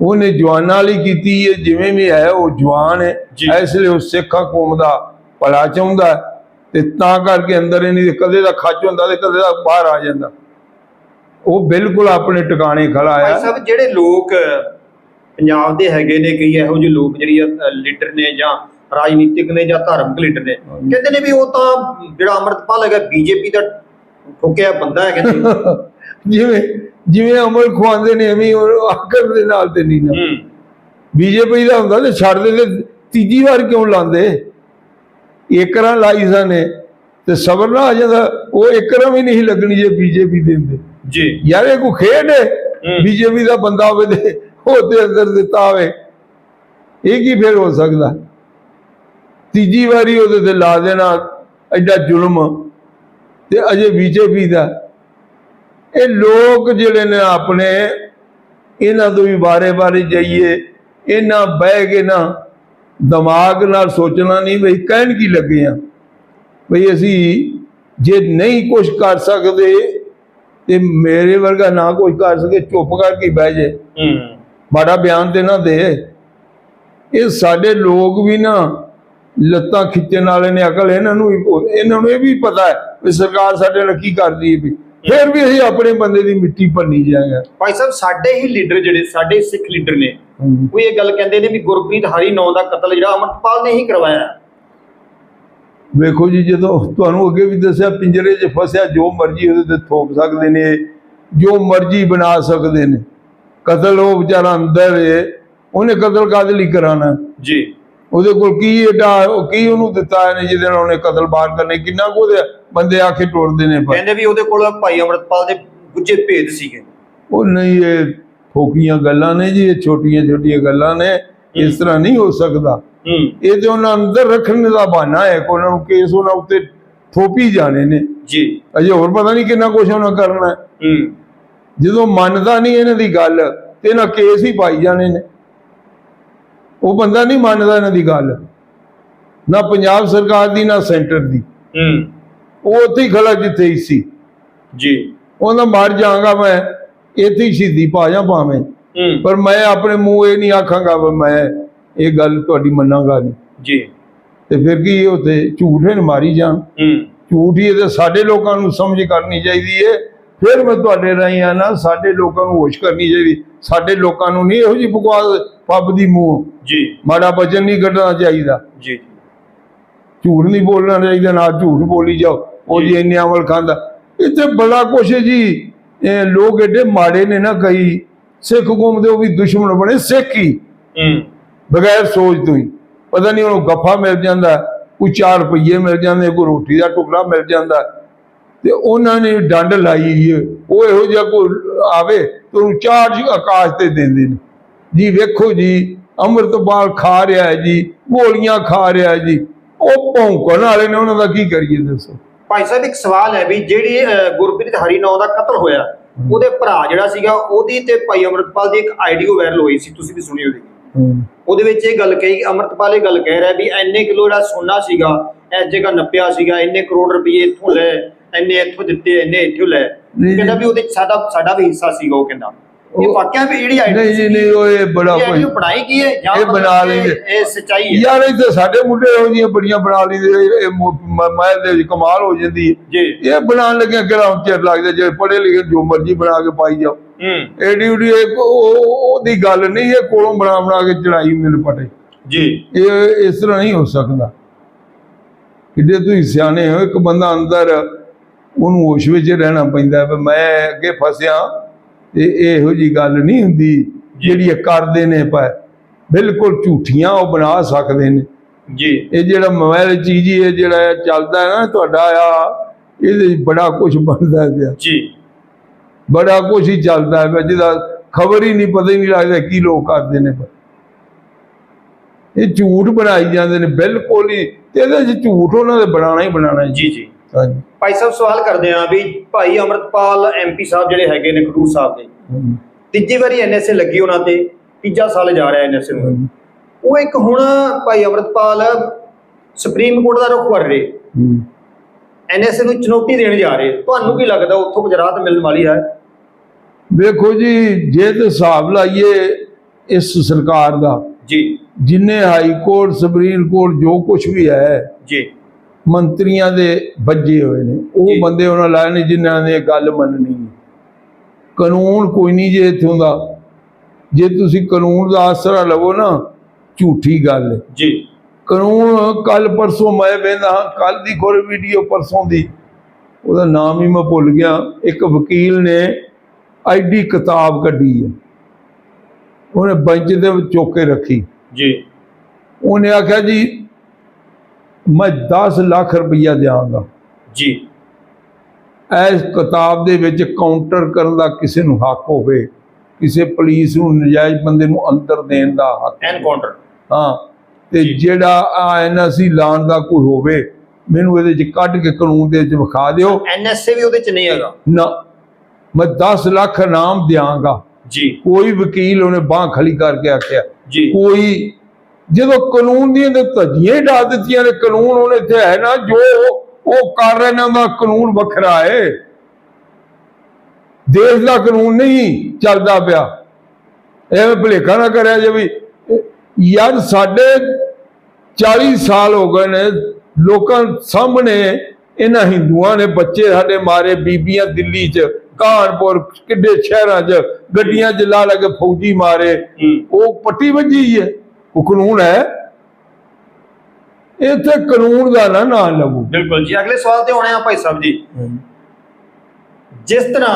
ਉਹਨੇ ਜਵਾਨਾਂ ਲਈ ਕੀਤੀ ਹੈ ਜਿਵੇਂ ਵੀ ਹੈ ਉਹ ਜਵਾਨ ਹੈ। ਇਸ ਲਈ ਉਹ ਸਿੱਖਾ ਕੌਮ ਦਾ ਭਲਾ ਚਾਹੁੰਦਾ ਤੇ ਤਾਂ ਕਰਕੇ ਅੰਦਰ ਇਹਨੀ ਦੇ ਕਦੇ ਦਾ ਖੱਚ ਹੁੰਦਾ ਤੇ ਕਦੇ ਦਾ ਬਾਹਰ ਆ ਜਾਂਦਾ। ਉਹ ਬਿਲਕੁਲ ਆਪਣੇ ਟਿਕਾਣੇ ਖੜਾ ਹੈ। ਸਾਹਿਬ ਜਿਹੜੇ ਲੋਕ ਪੰਜਾਬ ਦੇ ਹੈਗੇ ਨੇ ਕਈ ਇਹੋ ਜਿਹੇ ਲੋਕ ਜਿਹੜੀ ਲੀਡਰ ਨੇ ਜਾਂ ਰਾਜਨੀਤਿਕ ਨੇ ਜਾਂ ਧਾਰਮਿਕ ਲੀਡਰ ਨੇ ਕਹਿੰਦੇ ਨੇ ਵੀ ਉਹ ਤਾਂ ਜਿਹੜਾ ਅੰਮ੍ਰਿਤਪਾਲ ਹੈਗਾ ਬੀਜੇਪੀ ਦਾ ਠੋਕਿਆ ਬੰਦਾ ਹੈ ਕਹਿੰਦੇ ਜਿਵੇਂ ਜਿਵੇਂ ਅਮਲ ਖਵਾਉਂਦੇ ਨੇ ਐਵੇਂ ਉਹ ਆਕਰ ਦੇ ਨਾਲ ਤੇ ਨਹੀਂ ਨਾ। ਬੀਜੇਪੀ ਦਾ ਹੁੰਦਾ ਤੇ ਛੱਡ ਦੇ ਤੇ ਤੀਜੀ ਵਾਰ ਕਿਉਂ ਲਾਉਂਦੇ? ਏਕਰਾਂ ਲਾਈ ਨੇ ਤੇ ਸਬਰ ਨਾ ਆ ਜਾਂਦਾ ਉਹ ਏਕਰਾਂ ਵੀ ਨਹੀਂ ਲੱਗਣੀ ਜੇ ਬੀਜੇਪੀ ਦੇ ਹੁੰਦੇ। ਜੀ। ਯਾਰ ਇਹ ਕੋ ਖੇਡ ਹੈ। ਬੀਜੇਪੀ ਦਾ ਬੰਦਾ ਹੋਵੇ ਤੇ ਉਹਦੇ ਅੰਦਰ ਦਿੱਤਾ ਹੋਵੇ। ਇਹ ਕੀ ਫੇਰ ਹੋ ਸਕਦਾ? ਤੀਜੀ ਵਾਰੀ ਉਹਦੇ ਤੇ ਲਾ ਦੇਣਾ ਐਡਾ ਜ਼ੁਲਮ। ਤੇ ਅਜੇ ਬੀਜੇਪੀ ਦਾ ਇਹ ਲੋਕ ਜਿਹੜੇ ਨੇ ਆਪਣੇ ਇਹਨਾਂ ਤੋਂ ਵੀ ਬਾਰੇ ਬਾਰੇ ਜਾਈਏ ਇਹਨਾਂ ਬਹਿ ਕੇ ਨਾ ਦਿਮਾਗ ਨਾਲ ਸੋਚਣਾ ਨਹੀਂ ਬਈ ਕਹਿਣ ਕੀ ਲੱਗੇ ਆ ਬਈ ਅਸੀਂ ਜੇ ਨਹੀਂ ਕੁਝ ਕਰ ਸਕਦੇ ਤੇ ਮੇਰੇ ਵਰਗਾ ਨਾ ਕੋਈ ਕਰ ਸਕੇ ਚੁੱਪ ਕਰਕੇ ਬਹਿ ਜੇ। ਮਾੜਾ ਬਿਆਨ ਤੇ ਨਾ ਦੇ। ਇਹ ਸਾਡੇ ਲੋਕ ਵੀ ਨਾ ਲੱਤਾਂ ਖਿੱਚਣ ਵਾਲੇ ਨੇ ਅਕਲ ਇਹਨਾਂ ਨੂੰ ਵੀ ਇਹਨਾਂ ਨੂੰ ਇਹ ਵੀ ਪਤਾ ਹੈ ਵੀ ਸਰਕਾਰ ਸਾਡੇ ਨਾਲ ਕੀ ਕਰਦੀ ਹੈ ਵੀ। ਫਿਰ ਵੀ ਅਸੀਂ ਆਪਣੇ ਬੰਦੇ ਦੀ ਮਿੱਟੀ ਭੰਨੀ ਜਾਏਗਾ ਭਾਈ ਸਾਹਿਬ ਸਾਡੇ ਹੀ ਲੀਡਰ ਜਿਹੜੇ ਸਾਡੇ ਸਿੱਖ ਲੀਡਰ ਨੇ ਉਹ ਇਹ ਗੱਲ ਕਹਿੰਦੇ ਨੇ ਵੀ ਗੁਰਪ੍ਰੀਤ ਹਰੀ ਨਾਂ ਦਾ ਕਤਲ ਜਿਹੜਾ ਅਮਰਪਾਲ ਨੇ ਹੀ ਕਰਵਾਇਆ। ਵੇਖੋ ਜੀ ਜਦੋਂ ਤੁਹਾਨੂੰ ਅੱਗੇ ਵੀ ਦੱਸਿਆ ਪਿੰਜਰੇ 'ਚ ਫਸਿਆ ਜੋ ਮਰਜ਼ੀ ਉਹਦੇ ਤੇ ਥੋਪ ਸਕਦੇ ਨੇ ਜੋ ਮਰਜ਼ੀ ਬਣਾ ਸਕਦੇ ਨੇ। ਕਤਲ ਉਹ ਵਿਚਾਰਾ ਅੰਦਰ ਹੈ ਉਹਨੇ ਕਤਲ ਕਾਹਦੇ ਲਈ ਕਰਾਣਾ? ਜੀ। ਉਹਦੇ ਕੋਲ ਕੀ ਏਡਾ ਕੀ ਉਹਨੂੰ ਦਿੱਤਾ ਇਹਨੇ ਜਿਹਦੇ ਨਾਲ ਉਹਨੇ ਕਤਲ ਬਾਰ ਕਰਨੇ? ਕਿੰਨਾ ਕੁ ਉਹਦੇ ਬੰਦੇ ਆਖੇ ਟੋੜਦੇ ਨੇ ਪਰ ਕਹਿੰਦੇ ਵੀ ਉਹਦੇ ਕੋਲ ਭਾਈ ਅਮਰਪਾਲ ਦੇ ਗੁੱਜੇ ਭੇਦ ਸੀਗੇ। ਉਹ ਨਹੀਂ ਇਹ ਫੋਕੀਆਂ ਗੱਲਾਂ ਨੇ ਜੀ ਇਹ ਛੋਟੀਆਂ ਛੋਟੀਆਂ ਗੱਲਾਂ ਨੇ। ਇਸ ਤਰ੍ਹਾਂ ਨਹੀਂ ਹੋ ਸਕਦਾ। ਇਹ ਤੇ ਉਹਨਾਂ ਅੰਦਰ ਰੱਖਣ ਦਾ ਬਹਾਨਾ ਹੈ ਕਿ ਉਹਨਾਂ ਨੂੰ ਕੇਸ ਉਹਨਾਂ ਉੱਤੇ ਥੋਪੀ ਜਾਣੇ ਨੇ। ਜੀ। ਅਜੇ ਹੋਰ ਪਤਾ ਨਹੀਂ ਕਿੰਨਾ ਕੁਛ ਉਹਨਾਂ ਕਰਨਾ ਜਦੋਂ ਮੰਨਦਾ ਨਹੀਂ ਇਹਨਾਂ ਦੀ ਗੱਲ ਤੇ ਇਹਨਾਂ ਕੇਸ ਹੀ ਪਾਈ ਜਾਣੇ ਨੇ। ਉਹ ਬੰਦਾ ਨਹੀਂ ਮੰਨਦਾ ਇਹਨਾਂ ਦੀ ਗੱਲ। ਨਾ ਪੰਜਾਬ ਸਰਕਾਰ ਦੀ ਨਾ ਸੈਂਟਰ ਦੀ। ਹੂੰ। ਉਹ ਉੱਥੇ ਹੀ ਖੜਾ ਜਿੱਥੇ ਹੀ ਸੀ। ਜੀ। ਉਹਨਾਂ ਮਰ ਜਾਵਾਂਗਾ ਮੈਂ ਇੱਥੇ ਹੀ ਸ਼ਹੀਦੀ ਪਾ ਜਾ ਭਾਵੇਂ। ਪਰ ਮੈਂ ਆਪਣੇ ਮੂੰਹ ਇਹ ਨਹੀਂ ਆਖਾਂਗਾ ਵੀ ਮੈਂ ਇਹ ਗੱਲ ਤੁਹਾਡੀ ਮੰਨਾਂਗਾ ਨਹੀਂ। ਜੀ। ਤੇ ਫਿਰ ਕੀ ਉਥੇ ਝੂਠੇ ਨੇ ਮਾਰੀ ਜਾਣ। ਝੂਠ ਹੀ ਤੇ ਸਾਡੇ ਲੋਕਾਂ ਨੂੰ ਸਮਝ ਕਰਨੀ ਚਾਹੀਦੀ ਏ। ਫਿਰ ਮੈਂ ਤੁਹਾਡੇ ਰਾਹੀਂ ਆ ਨਾ ਸਾਡੇ ਲੋਕਾਂ ਨੂੰ ਹੋਸ਼ ਕਰਨੀ ਚਾਹੀਦੀ। ਸਾਡੇ ਲੋਕਾਂ ਨੂੰ ਨਹੀਂ ਇਹੋ ਜੀ ਬਕਵਾਸ ਪੱਬ ਦੀ ਮੂੰਹ। ਜੀ। ਮਾੜਾ ਬਚਨ ਨਹੀਂ ਕੱਢਣਾ ਚਾਹੀਦਾ। ਜੀ। ਝੂਠ ਨਹੀਂ ਬੋਲਣਾ ਚਾਹੀਦਾ ਨਾ ਝੂਠ ਬੋਲੀ ਜਾਓ। ਉਹ ਜੀ। ਇੰਨੇ ਅਮਲ ਖਾਂਦਾ। ਇੱਥੇ ਬੜਾ ਕੁਛ ਜੀ। ਇਹ ਲੋਕ ਏਡੇ ਮਾੜੇ ਨੇ ਨਾ ਕਈ। ਸਿੱਖ ਕੌਮ ਦੇ ਉਹ ਵੀ ਦੁਸ਼ਮਣ ਬਣੇ ਸਿੱਖ। ਹੀ। ਬਗੈਰ ਸੋਚ ਤੋਂ ਹੀ। ਪਤਾ ਨਹੀਂ ਉਹਨੂੰ ਗੱਫਾ ਮਿਲ ਜਾਂਦਾ ਕੋਈ 4 ਰੁਪਏ ਮਿਲ ਜਾਂਦੇ ਕੋਈ ਰੋਟੀ ਦਾ ਟੁਕੜਾ ਮਿਲ ਜਾਂਦਾ। ਤੇ ਉਹਨਾਂ ਨੇ ਡੰਡ ਲਾਈ ਹੈ। ਉਹ ਇਹੋ ਜਿਹਾ ਕੋਈ ਆਵੇ ਤੇ ਉਹਨੂੰ ਚਾਰਜ ਆਕਾਸ਼ ਤੇ ਦਿੰਦੇ ਨੇ। ਜੀ ਵੇਖੋ ਜੀ ਅੰਮ੍ਰਿਤਪਾਲ ਖਾ ਰਿਹਾ ਹੈ ਜੀ ਗੋਲੀਆਂ ਖਾ ਰਿਹਾ ਹੈ ਜੀ। ਉਹ ਭੌਂਕਣ ਵਾਲੇ ਨੇ ਉਹਨਾਂ ਦਾ ਕੀ ਕਰੀਏ ਦੱਸੋ? ਭਾਈ ਸਾਹਿਬ ਇੱਕ ਸਵਾਲ ਹੈ ਵੀ ਜਿਹੜੀ ਗੁਰਪ੍ਰੀਤ ਹਰੀ ਨਾਂ ਦਾ ਕਤਲ ਹੋਇਆ ਉਹਦੇ ਭਰਾ ਜਿਹੜਾ ਸੀਗਾ ਉਹਦੀ ਤੇ ਭਾਈ ਅਮਰਤਪਾਲ ਦੀ ਇੱਕ ਆਡੀਓ ਵਾਇਰਲ ਹੋਈ ਸੀ ਤੁਸੀਂ ਵੀ ਸੁਣੀ ਹੋਵੇਗੀ। ਉਹਦੇ ਵਿੱਚ ਇਹ ਗੱਲ ਕਹੀ ਅਮਰਤਪਾਲ ਇਹ ਗੱਲ ਕਹਿ ਰਿਹਾ ਵੀ ਇੰਨੇ ਕਿਲੋ ਜਿਹੜਾ ਸੋਨਾ ਸੀਗਾ ਇਸ ਜਗ੍ਹਾ ਨੱਪਿਆ ਸੀਗਾ ਇੰਨੇ ਕਰੋੜ ਰੁਪਏ ਇੱਥੋਂ ਲੈ ਇੰਨੇ ਇੱਥੋਂ ਦਿੱਤੇ ਇੰਨੇ ਇੱਥੋਂ ਲੈ ਕਹਿੰਦਾ ਵੀ ਉਹਦੇ ਸਾਡਾ ਸਾਡਾ ਵੀ ਹਿੱਸਾ ਸੀਗਾ ਉਹ ਕਹਿੰਦਾ। ਇਹ ਉਹ- ਵਾਕਿਆ ਵੀ ਜਿਹੜੀ ਆਈਡੀ ਨਹੀਂ ਜੀ ਨਹੀਂ ਉਹ ਇਹ ਬੜਾ ਇਹ ਕੋਈ ਆਈਡੀ ਬਣਾਈ ਕੀ ਹੈ ਜਾਂ ਇਹ ਮਤਲਬ ਬਣਾ ਕਿ ਲੈਂਦੇ। ਇਹ ਸੱਚਾਈ ਹੈ। ਯਾਰ ਇਹ ਤਾਂ ਸਾਡੇ ਮੁੰਡੇ ਇਹੋ ਜਿਹੀਆਂ ਬੜੀਆਂ ਬਣਾ ਲੈਂਦੇ ਇਹ ਮੋ- ਮ- ਮਹਿਲ ਦੇ ਵਿੱਚ ਕਮਾਲ ਹੋ ਜਾਂਦੀ ਹੈ। ਜੀ। ਇਹ ਬਣਾਉਣ ਲੱਗਿਆ ਕਿਹੜਾ ਚਿਰ ਲੱਗਦਾ ਜੇ ਪੜ੍ਹੇ ਲਿਖੇ ਜੋ ਮਰਜ਼ੀ ਬਣਾ ਕੇ ਪਾਈ ਜਾਓ। ਹੂੰ। ਏਡੀ ਉਡੀ ਇਹ ਕੋ- ਉਹ- ਉਹਦੀ ਗੱਲ ਨਹੀਂ ਇਹ ਕੋਲੋਂ ਬਣਾ ਬਣਾ ਕੇ ਚੜਾਈ ਪਟੇ। ਜੀ। ਇਹ ਇਸ ਤਰ੍ਹਾਂ ਨਹੀਂ ਹੋ ਸਕਦਾ। ਕਿੱਡੇ ਤੁਸੀਂ ਸਿਆਣੇ ਹੋ ਇੱਕ ਬੰਦਾ ਅੰਦਰ ਉਹਨੂੰ ਹੋਸ਼ ਵਿੱਚ ਰਹਿਣਾ ਪੈਂਦਾ ਮੈਂ ਅੱਗੇ ਫਸਿਆ। ਤੇ ਇਹੋ ਜੀ ਗੱਲ ਨਹੀਂ ਹੁੰਦੀ ਜਿਹੜੀ ਇਹ ਕਰਦੇ ਨੇ ਪਰ ਬਿਲਕੁਲ ਝੂਠੀਆਂ ਉਹ ਬਣਾ ਸਕਦੇ ਨੇ। ਜੀ। ਇਹ ਜਿਹੜਾ ਮੋਬਾਈਲ ਚੀਜ਼ ਹੀ ਇਹ ਜਿਹੜਾ ਚੱਲਦਾ ਹੈ ਨਾ ਤੁਹਾਡਾ ਆ ਇਹਦੇ ਬੜਾ ਕੁਝ ਬਣਦਾ ਪਿਆ। ਜੀ। ਬੜਾ ਕੁਝ ਹੀ ਚੱਲਦਾ ਹੈ ਜਿਹਦਾ ਖਬਰ ਹੀ ਨਹੀਂ ਪਤਾ ਹੀ ਨਹੀਂ ਲੱਗਦਾ ਕੀ ਲੋਕ ਕਰਦੇ ਨੇ ਇਹ ਝੂਠ ਬਣਾਈ ਜਾਂਦੇ ਨੇ ਬਿਲਕੁਲ ਹੀ। ਤੇ ਇਹਦੇ 'ਚ ਝੂਠ ਉਹਨਾਂ ਦੇ ਬਣਾਉਣਾ ਹੀ ਬਣਾਉਣਾ ਜੀ ਜੀ। ਭਾਈ ਸਾਹਿਬ ਸਵਾਲ ਕਰਦੇ ਆ ਵੀ ਭਾਈ ਅਮਰਤਪਾਲ ਐਮਪੀ ਸਾਹਿਬ ਜਿਹੜੇ ਹੈਗੇ ਨੇ ਖਡੂਰ ਸਾਹਿਬ ਦੇ। ਤੀਜੀ ਵਾਰੀ ਐਨਐਸਏ ਲੱਗੀ ਉਹਨਾਂ ਤੇ ਤੀਜਾ ਸਾਲ ਜਾ ਰਿਹਾ ਐਨਐਸਏ ਨੂੰ। ਉਹ ਇੱਕ ਹੁਣ ਭਾਈ ਅਮਰਤਪਾਲ ਸੁਪਰੀਮ ਕੋਰਟ ਦਾ ਰੁਖ ਕਰ ਰਹੇ। ਐਨਐਸਏ ਨੂੰ ਚੁਣੌਤੀ ਦੇਣ ਜਾ ਰਹੇ। ਤੁਹਾਨੂੰ ਕੀ ਲੱਗਦਾ ਉੱਥੋਂ ਗੁਜਰਾਤ ਮਿਲਣ ਵਾਲੀ ਹੈ? ਵੇਖੋ ਜੀ ਜੇ ਤੇ ਹਿਸਾਬ ਲਾਈਏ ਇਸ ਸਰਕਾਰ ਦਾ ਜੀ। ਜਿੰਨੇ ਹਾਈ ਕੋਰਟ ਸੁਪਰੀਮ ਕੋਰਟ ਜੋ ਕੁਝ ਵੀ ਹੈ ਜੀ। ਮੰਤਰੀਆਂ ਦੇ ਵੱਜੇ ਹੋਏ ਨੇ। ਉਹ। ਬੰਦੇ ਉਹਨਾਂ ਲਾਏ ਨੇ ਜਿਨ੍ਹਾਂ ਨੇ ਗੱਲ ਮੰਨਣੀ। ਕਾਨੂੰਨ ਕੋਈ ਨਹੀਂ ਜੇ ਇੱਥੋਂ ਦਾ। ਜੇ ਤੁਸੀਂ ਕਾਨੂੰਨ ਦਾ ਆਸਰਾ ਲਵੋ ਨਾ ਝੂਠੀ ਗੱਲ ਹੈ। ਜੀ। ਕਾਨੂੰਨ ਕੱਲ ਪਰਸੋਂ ਮੈਂ ਵੇਂਦਾ ਕੱਲ ਦੀ ਖੋਰ ਵੀਡੀਓ ਪਰਸੋਂ ਦੀ। ਉਹਦਾ ਨਾਮ ਹੀ ਮੈਂ ਭੁੱਲ ਗਿਆ। ਇੱਕ ਵਕੀਲ ਨੇ ਐਡੀ ਕਿਤਾਬ ਕੱਢੀ ਹੈ। ਉਹਨੇ ਬੈਂਚ ਦੇ ਵਿੱਚ ਚੁੱਕ ਰੱਖੀ। ਜੀ। ਉਹਨੇ ਆਖਿਆ ਜੀ ਮੈਂ 10 ਲੱਖ ਰੁਪਈਆ ਦਿਆਂਗਾ। ਜੀ। ਇਸ ਕਿਤਾਬ ਦੇ ਵਿੱਚ ਕਾਊਂਟਰ ਕਰਨ ਦਾ ਕਿਸੇ ਨੂੰ ਹੱਕ ਹੋਵੇ ਕਿਸੇ ਪੁਲਿਸ ਨੂੰ ਨਜਾਇਜ਼ ਬੰਦੇ ਨੂੰ ਅੰਦਰ ਦੇਣ ਦਾ ਹੱਕ ਐਨਕਾਊਂਟਰ ਹਾਂ ਤੇ। ਜਿਹੜਾ ਐਨਐਸਸੀ ਲਾਉਣ ਦਾ ਕੋਈ ਹੋਵੇ ਮੈਨੂੰ ਇਹਦੇ ਚ ਕੱਢ ਕੇ ਕਾਨੂੰਨ ਦੇ ਵਿੱਚ ਵਿਖਾ ਦਿਓ। ਐਨਐਸਏ ਵੀ ਉਹਦੇ ਚ ਨਹੀਂ ਹੈਗਾ। ਨਾ ਮੈਂ 10 ਲੱਖ ਇਨਾਮ ਦਿਆਂਗਾ। ਜੀ। ਕੋਈ ਵਕੀਲ ਉਹਨੇ ਬਾਹ ਖਲੀ ਕਰਕੇ ਆਖਿਆ। ਜੀ। ਕੋਈ ਜਦੋਂ ਕਾਨੂੰਨ ਦੀਆਂ ਤੇ ਧੱਜੀਆਂ ਹੀ ਡਾ ਦਿੱਤੀਆਂ ਨੇ ਕਾਨੂੰਨ ਉਹਨੇ ਇੱਥੇ ਹੈ ਨਾ ਜੋ ਉਹ ਕਰ ਰਹੇ ਨੇ ਉਹਦਾ ਕਾਨੂੰਨ ਵੱਖਰਾ ਹੈ ਦੇਸ਼ ਦਾ ਕਾਨੂੰਨ ਨਹੀਂ ਚੱਲਦਾ ਪਿਆ। ਐਵੇਂ ਭੁਲੇਖਾ ਨਾ ਕਰਿਆ ਜੇ ਵੀ ਯਾਰ ਸਾਡੇ 40 ਸਾਲ ਹੋ ਗਏ ਨੇ ਲੋਕਾਂ ਸਾਹਮਣੇ ਇਹਨਾਂ ਹਿੰਦੂਆਂ ਨੇ ਬੱਚੇ ਸਾਡੇ ਮਾਰੇ ਬੀਬੀਆਂ ਦਿੱਲੀ 'ਚ ਕਾਨਪੁਰ ਕਿੱਡੇ ਸ਼ਹਿਰਾਂ 'ਚ ਗੱਡੀਆਂ 'ਚ ਲਾ ਲਾ ਕੇ ਫੌਜੀ ਮਾਰੇ। ਉਹ ਪੱਟੀ ਵੱਜੀ ਹੈ। ਉਹ ਕਾਨੂੰਨ ਹੈ। ਇੱਥੇ ਕਾਨੂੰਨ ਦਾ ਨਾ ਨਾਂ ਲਵੋ। ਬਿਲਕੁਲ ਜੀ ਅਗਲੇ ਸਵਾਲ ਤੇ ਆਉਣੇ ਆ ਭਾਈ ਸਾਹਿਬ ਜੀ। ਜਿਸ ਤਰ੍ਹਾਂ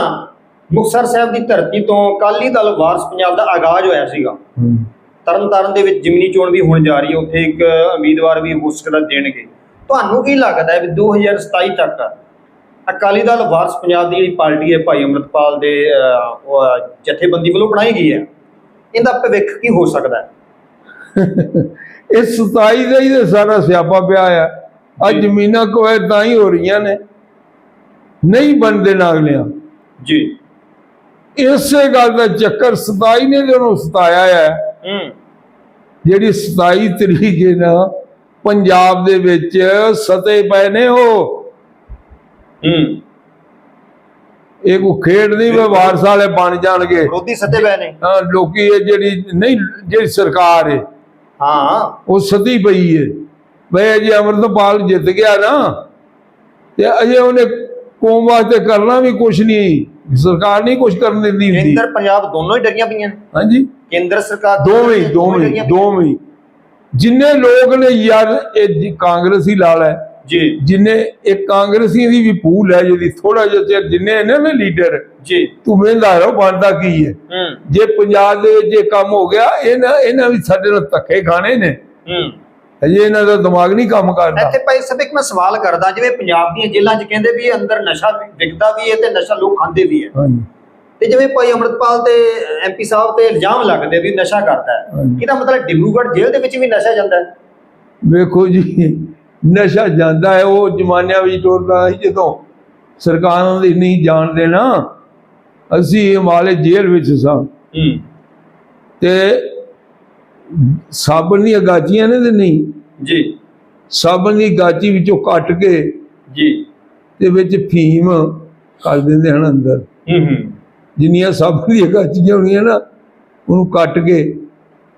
ਮੁਕਤਸਰ ਸਾਹਿਬ ਦੀ ਧਰਤੀ ਤੋਂ ਅਕਾਲੀ ਦਲ ਵਾਰਸ ਪੰਜਾਬ ਦਾ ਆਗਾਜ਼ ਹੋਇਆ ਸੀਗਾ ਤਰਨਤਾਰਨ ਦੇ ਵਿੱਚ ਜਿਮਨੀ ਚੋਣ ਵੀ ਹੋਣ ਜਾ ਰਹੀ ਹੈ ਉੱਥੇ ਇੱਕ ਉਮੀਦਵਾਰ ਵੀ ਹੋ ਸਕਦਾ ਦੇਣਗੇ। ਤੁਹਾਨੂੰ ਕੀ ਲੱਗਦਾ ਹੈ ਵੀ 2027 ਤੱਕ ਅਕਾਲੀ ਦਲ ਵਾਰਸ ਪੰਜਾਬ ਦੀ ਜਿਹੜੀ ਪਾਰਟੀ ਹੈ ਭਾਈ ਅੰਮ੍ਰਿਤਪਾਲ ਦੇ ਜਥੇਬੰਦੀ ਵੱਲੋਂ ਬਣਾਈ ਗਈ ਹੈ? ਇਹਦਾ ਭਵਿੱਖ ਕੀ ਹੋ ਸਕਦਾ ਹੈ? ਇਹ 27 ਦਾ ਹੀ ਸਾਰਾ ਸਿਆਪਾ ਪਿਆ ਆ। ਅੱਜ। ਜ਼ਮੀਨਾਂ ਕੋਏ ਤਾਂ ਹੀ ਹੋ ਰਹੀਆਂ ਨੇ। ਨਹੀਂ ਬਣਦੇ ਨਾਗਲਿਆਂ। ਜੀ। ਇਸੇ ਗੱਲ ਦਾ ਚੱਕਰ 27 ਨੇ ਜਿਹਨੂੰ ਸਤਾਇਆ ਹੈ ਹੂੰ। ਜਿਹੜੀ 27 ਤਰੀਕ ਹੈ ਨਾ ਪੰਜਾਬ ਦੇ ਵਿੱਚ ਸਤੇ ਪਏ ਨੇ ਉਹ। ਹੂੰ। ਇਹ ਕੋ ਖੇਡ ਨਹੀਂ ਵੀ ਵਾਰਸ ਵਾਲੇ ਬਣ ਜਾਣਗੇ। ਵਿਰੋਧੀ ਸੱਤੇ ਪਏ ਨੇ। ਹਾਂ ਲੋਕੀ ਇਹ ਜਿਹੜੀ ਨਹੀਂ ਜਿਹੜੀ ਸਰਕਾਰ ਹੈ। ਹਾਂ। ਉਹ ਸਦੀ ਪਈ ਹੈ ਬਈ ਜੇ ਅਮਰਤਪਾਲ ਜਿੱਤ ਗਿਆ ਨਾ ਤੇ ਅਜੇ ਉਹਨੇ ਕੌਮ ਵਾਸਤੇ ਕਰਨਾ ਵੀ ਕੁਝ ਨਹੀਂ। ਸਰਕਾਰ ਨਹੀਂ ਕੁਝ ਕਰਨ ਦਿੰਦੀ ਹੁੰਦੀ। ਕੇਂਦਰ ਪੰਜਾਬ ਦੋਨੋਂ ਹੀ ਡਰੀਆਂ ਪਈਆਂ ਨੇ। ਹਾਂਜੀ। ਕੇਂਦਰ ਸਰਕਾਰ ਦੋਵੇਂ ਦੋਵੇਂ। ਦੋਵੇਂ। ਜਿੰਨੇ ਲੋਕ ਨੇ ਯਾਰ ਇਹ ਕਾਂਗਰਸੀ ਲਾਲ ਹੈ। ਜੀ। ਜਿੰਨੇ ਇਹ ਕਾਂਗਰਸੀ ਦੀ ਵੀ ਪੂਲ ਹੈ ਜਿਹਦੀ ਥੋੜਾ ਜਿਹਾ ਚਿਰ ਜਿੰਨੇ ਨੇ ਨਾ ਲੀਡਰ ਜੀ। ਤੂੰ ਵੇਂਦਾ ਰਹੋ ਬਣਦਾ ਕੀ ਹੈ? ਹੂੰ। ਜੇ ਪੰਜਾਬ ਦੇ ਵਿੱਚ ਇਹ ਕੰਮ ਹੋ ਗਿਆ ਇਹਨਾਂ ਇਹਨਾਂ ਵੀ ਸਾਡੇ ਨਾਲ ਧੱਕੇ ਖਾਣੇ ਨੇ। ਹੂੰ। ਅਜੇ ਇਹਨਾਂ ਦਾ ਦਿਮਾਗ ਨਹੀਂ ਕੰਮ ਕਰਦਾ। ਇੱਥੇ ਭਾਈ ਸਾਹਿਬ ਇੱਕ ਮੈਂ ਸਵਾਲ ਕਰਦਾ ਜਿਵੇਂ ਪੰਜਾਬ ਦੀਆਂ ਜੇਲ੍ਹਾਂ 'ਚ ਕਹਿੰਦੇ ਵੀ ਅੰਦਰ ਨਸ਼ਾ ਵਿਕਦਾ ਵੀ ਹੈ ਤੇ ਨਸ਼ਾ ਲੋਕ ਖਾਂਦੇ ਵੀ ਹੈ। ਹਾਂਜੀ। ਤੇ ਜਿਵੇਂ ਭਾਈ ਅੰਮ੍ਰਿਤਪਾਲ ਤੇ ਐਮਪੀ ਸਾਹਿਬ ਤੇ ਇਲਜ਼ਾਮ ਲੱਗਦੇ ਵੀ ਨਸ਼ਾ ਕਰਦਾ ਹੈ। ਇਹਦਾ ਮਤਲਬ ਡਿਬਰੂਗੜ੍ਹ ਜੇਲ੍ਹ ਦੇ ਵਿੱਚ ਵੀ ਨਸ਼ਾ ਜਾਂਦਾ ਹੈ? ਵੇਖੋ ਜੀ ਨਸ਼ਾ ਜਾਂਦਾ ਹੈ ਉਹ ਜ਼ਮਾਨਿਆਂ ਵਿੱਚ ਟੁਰਦਾ ਸੀ ਜਦੋਂ ਸਰਕਾਰਾਂ ਦੀ ਨਹੀਂ ਜਾਣਦੇ ਨਾ ਅਸੀਂ ਹਿਮਾਲय ਜੇਲ੍ਹ ਵਿੱਚ ਸਾਂ। ਤੇ ਸਾਬਣ ਦੀਆਂ ਗਾਜੀਆਂ ਨੇ ਤੇ ਨਹੀਂ? ਜੀ। ਸਾਬਣ ਦੀ ਗਾਜੀ ਵਿੱਚੋਂ ਕੱਟ ਕੇ ਜੀ। ਤੇ ਵਿੱਚ ਫੀਮ ਕਰ ਦਿੰਦੇ ਹਨ ਅੰਦਰ। ਹੂੰ ਹੂੰ। ਜਿੰਨੀਆਂ ਸਾਬਣ ਦੀਆਂ ਗਾਜੀਆਂ ਹੋਣੀਆਂ ਨਾ ਉਹਨੂੰ ਕੱਟ ਕੇ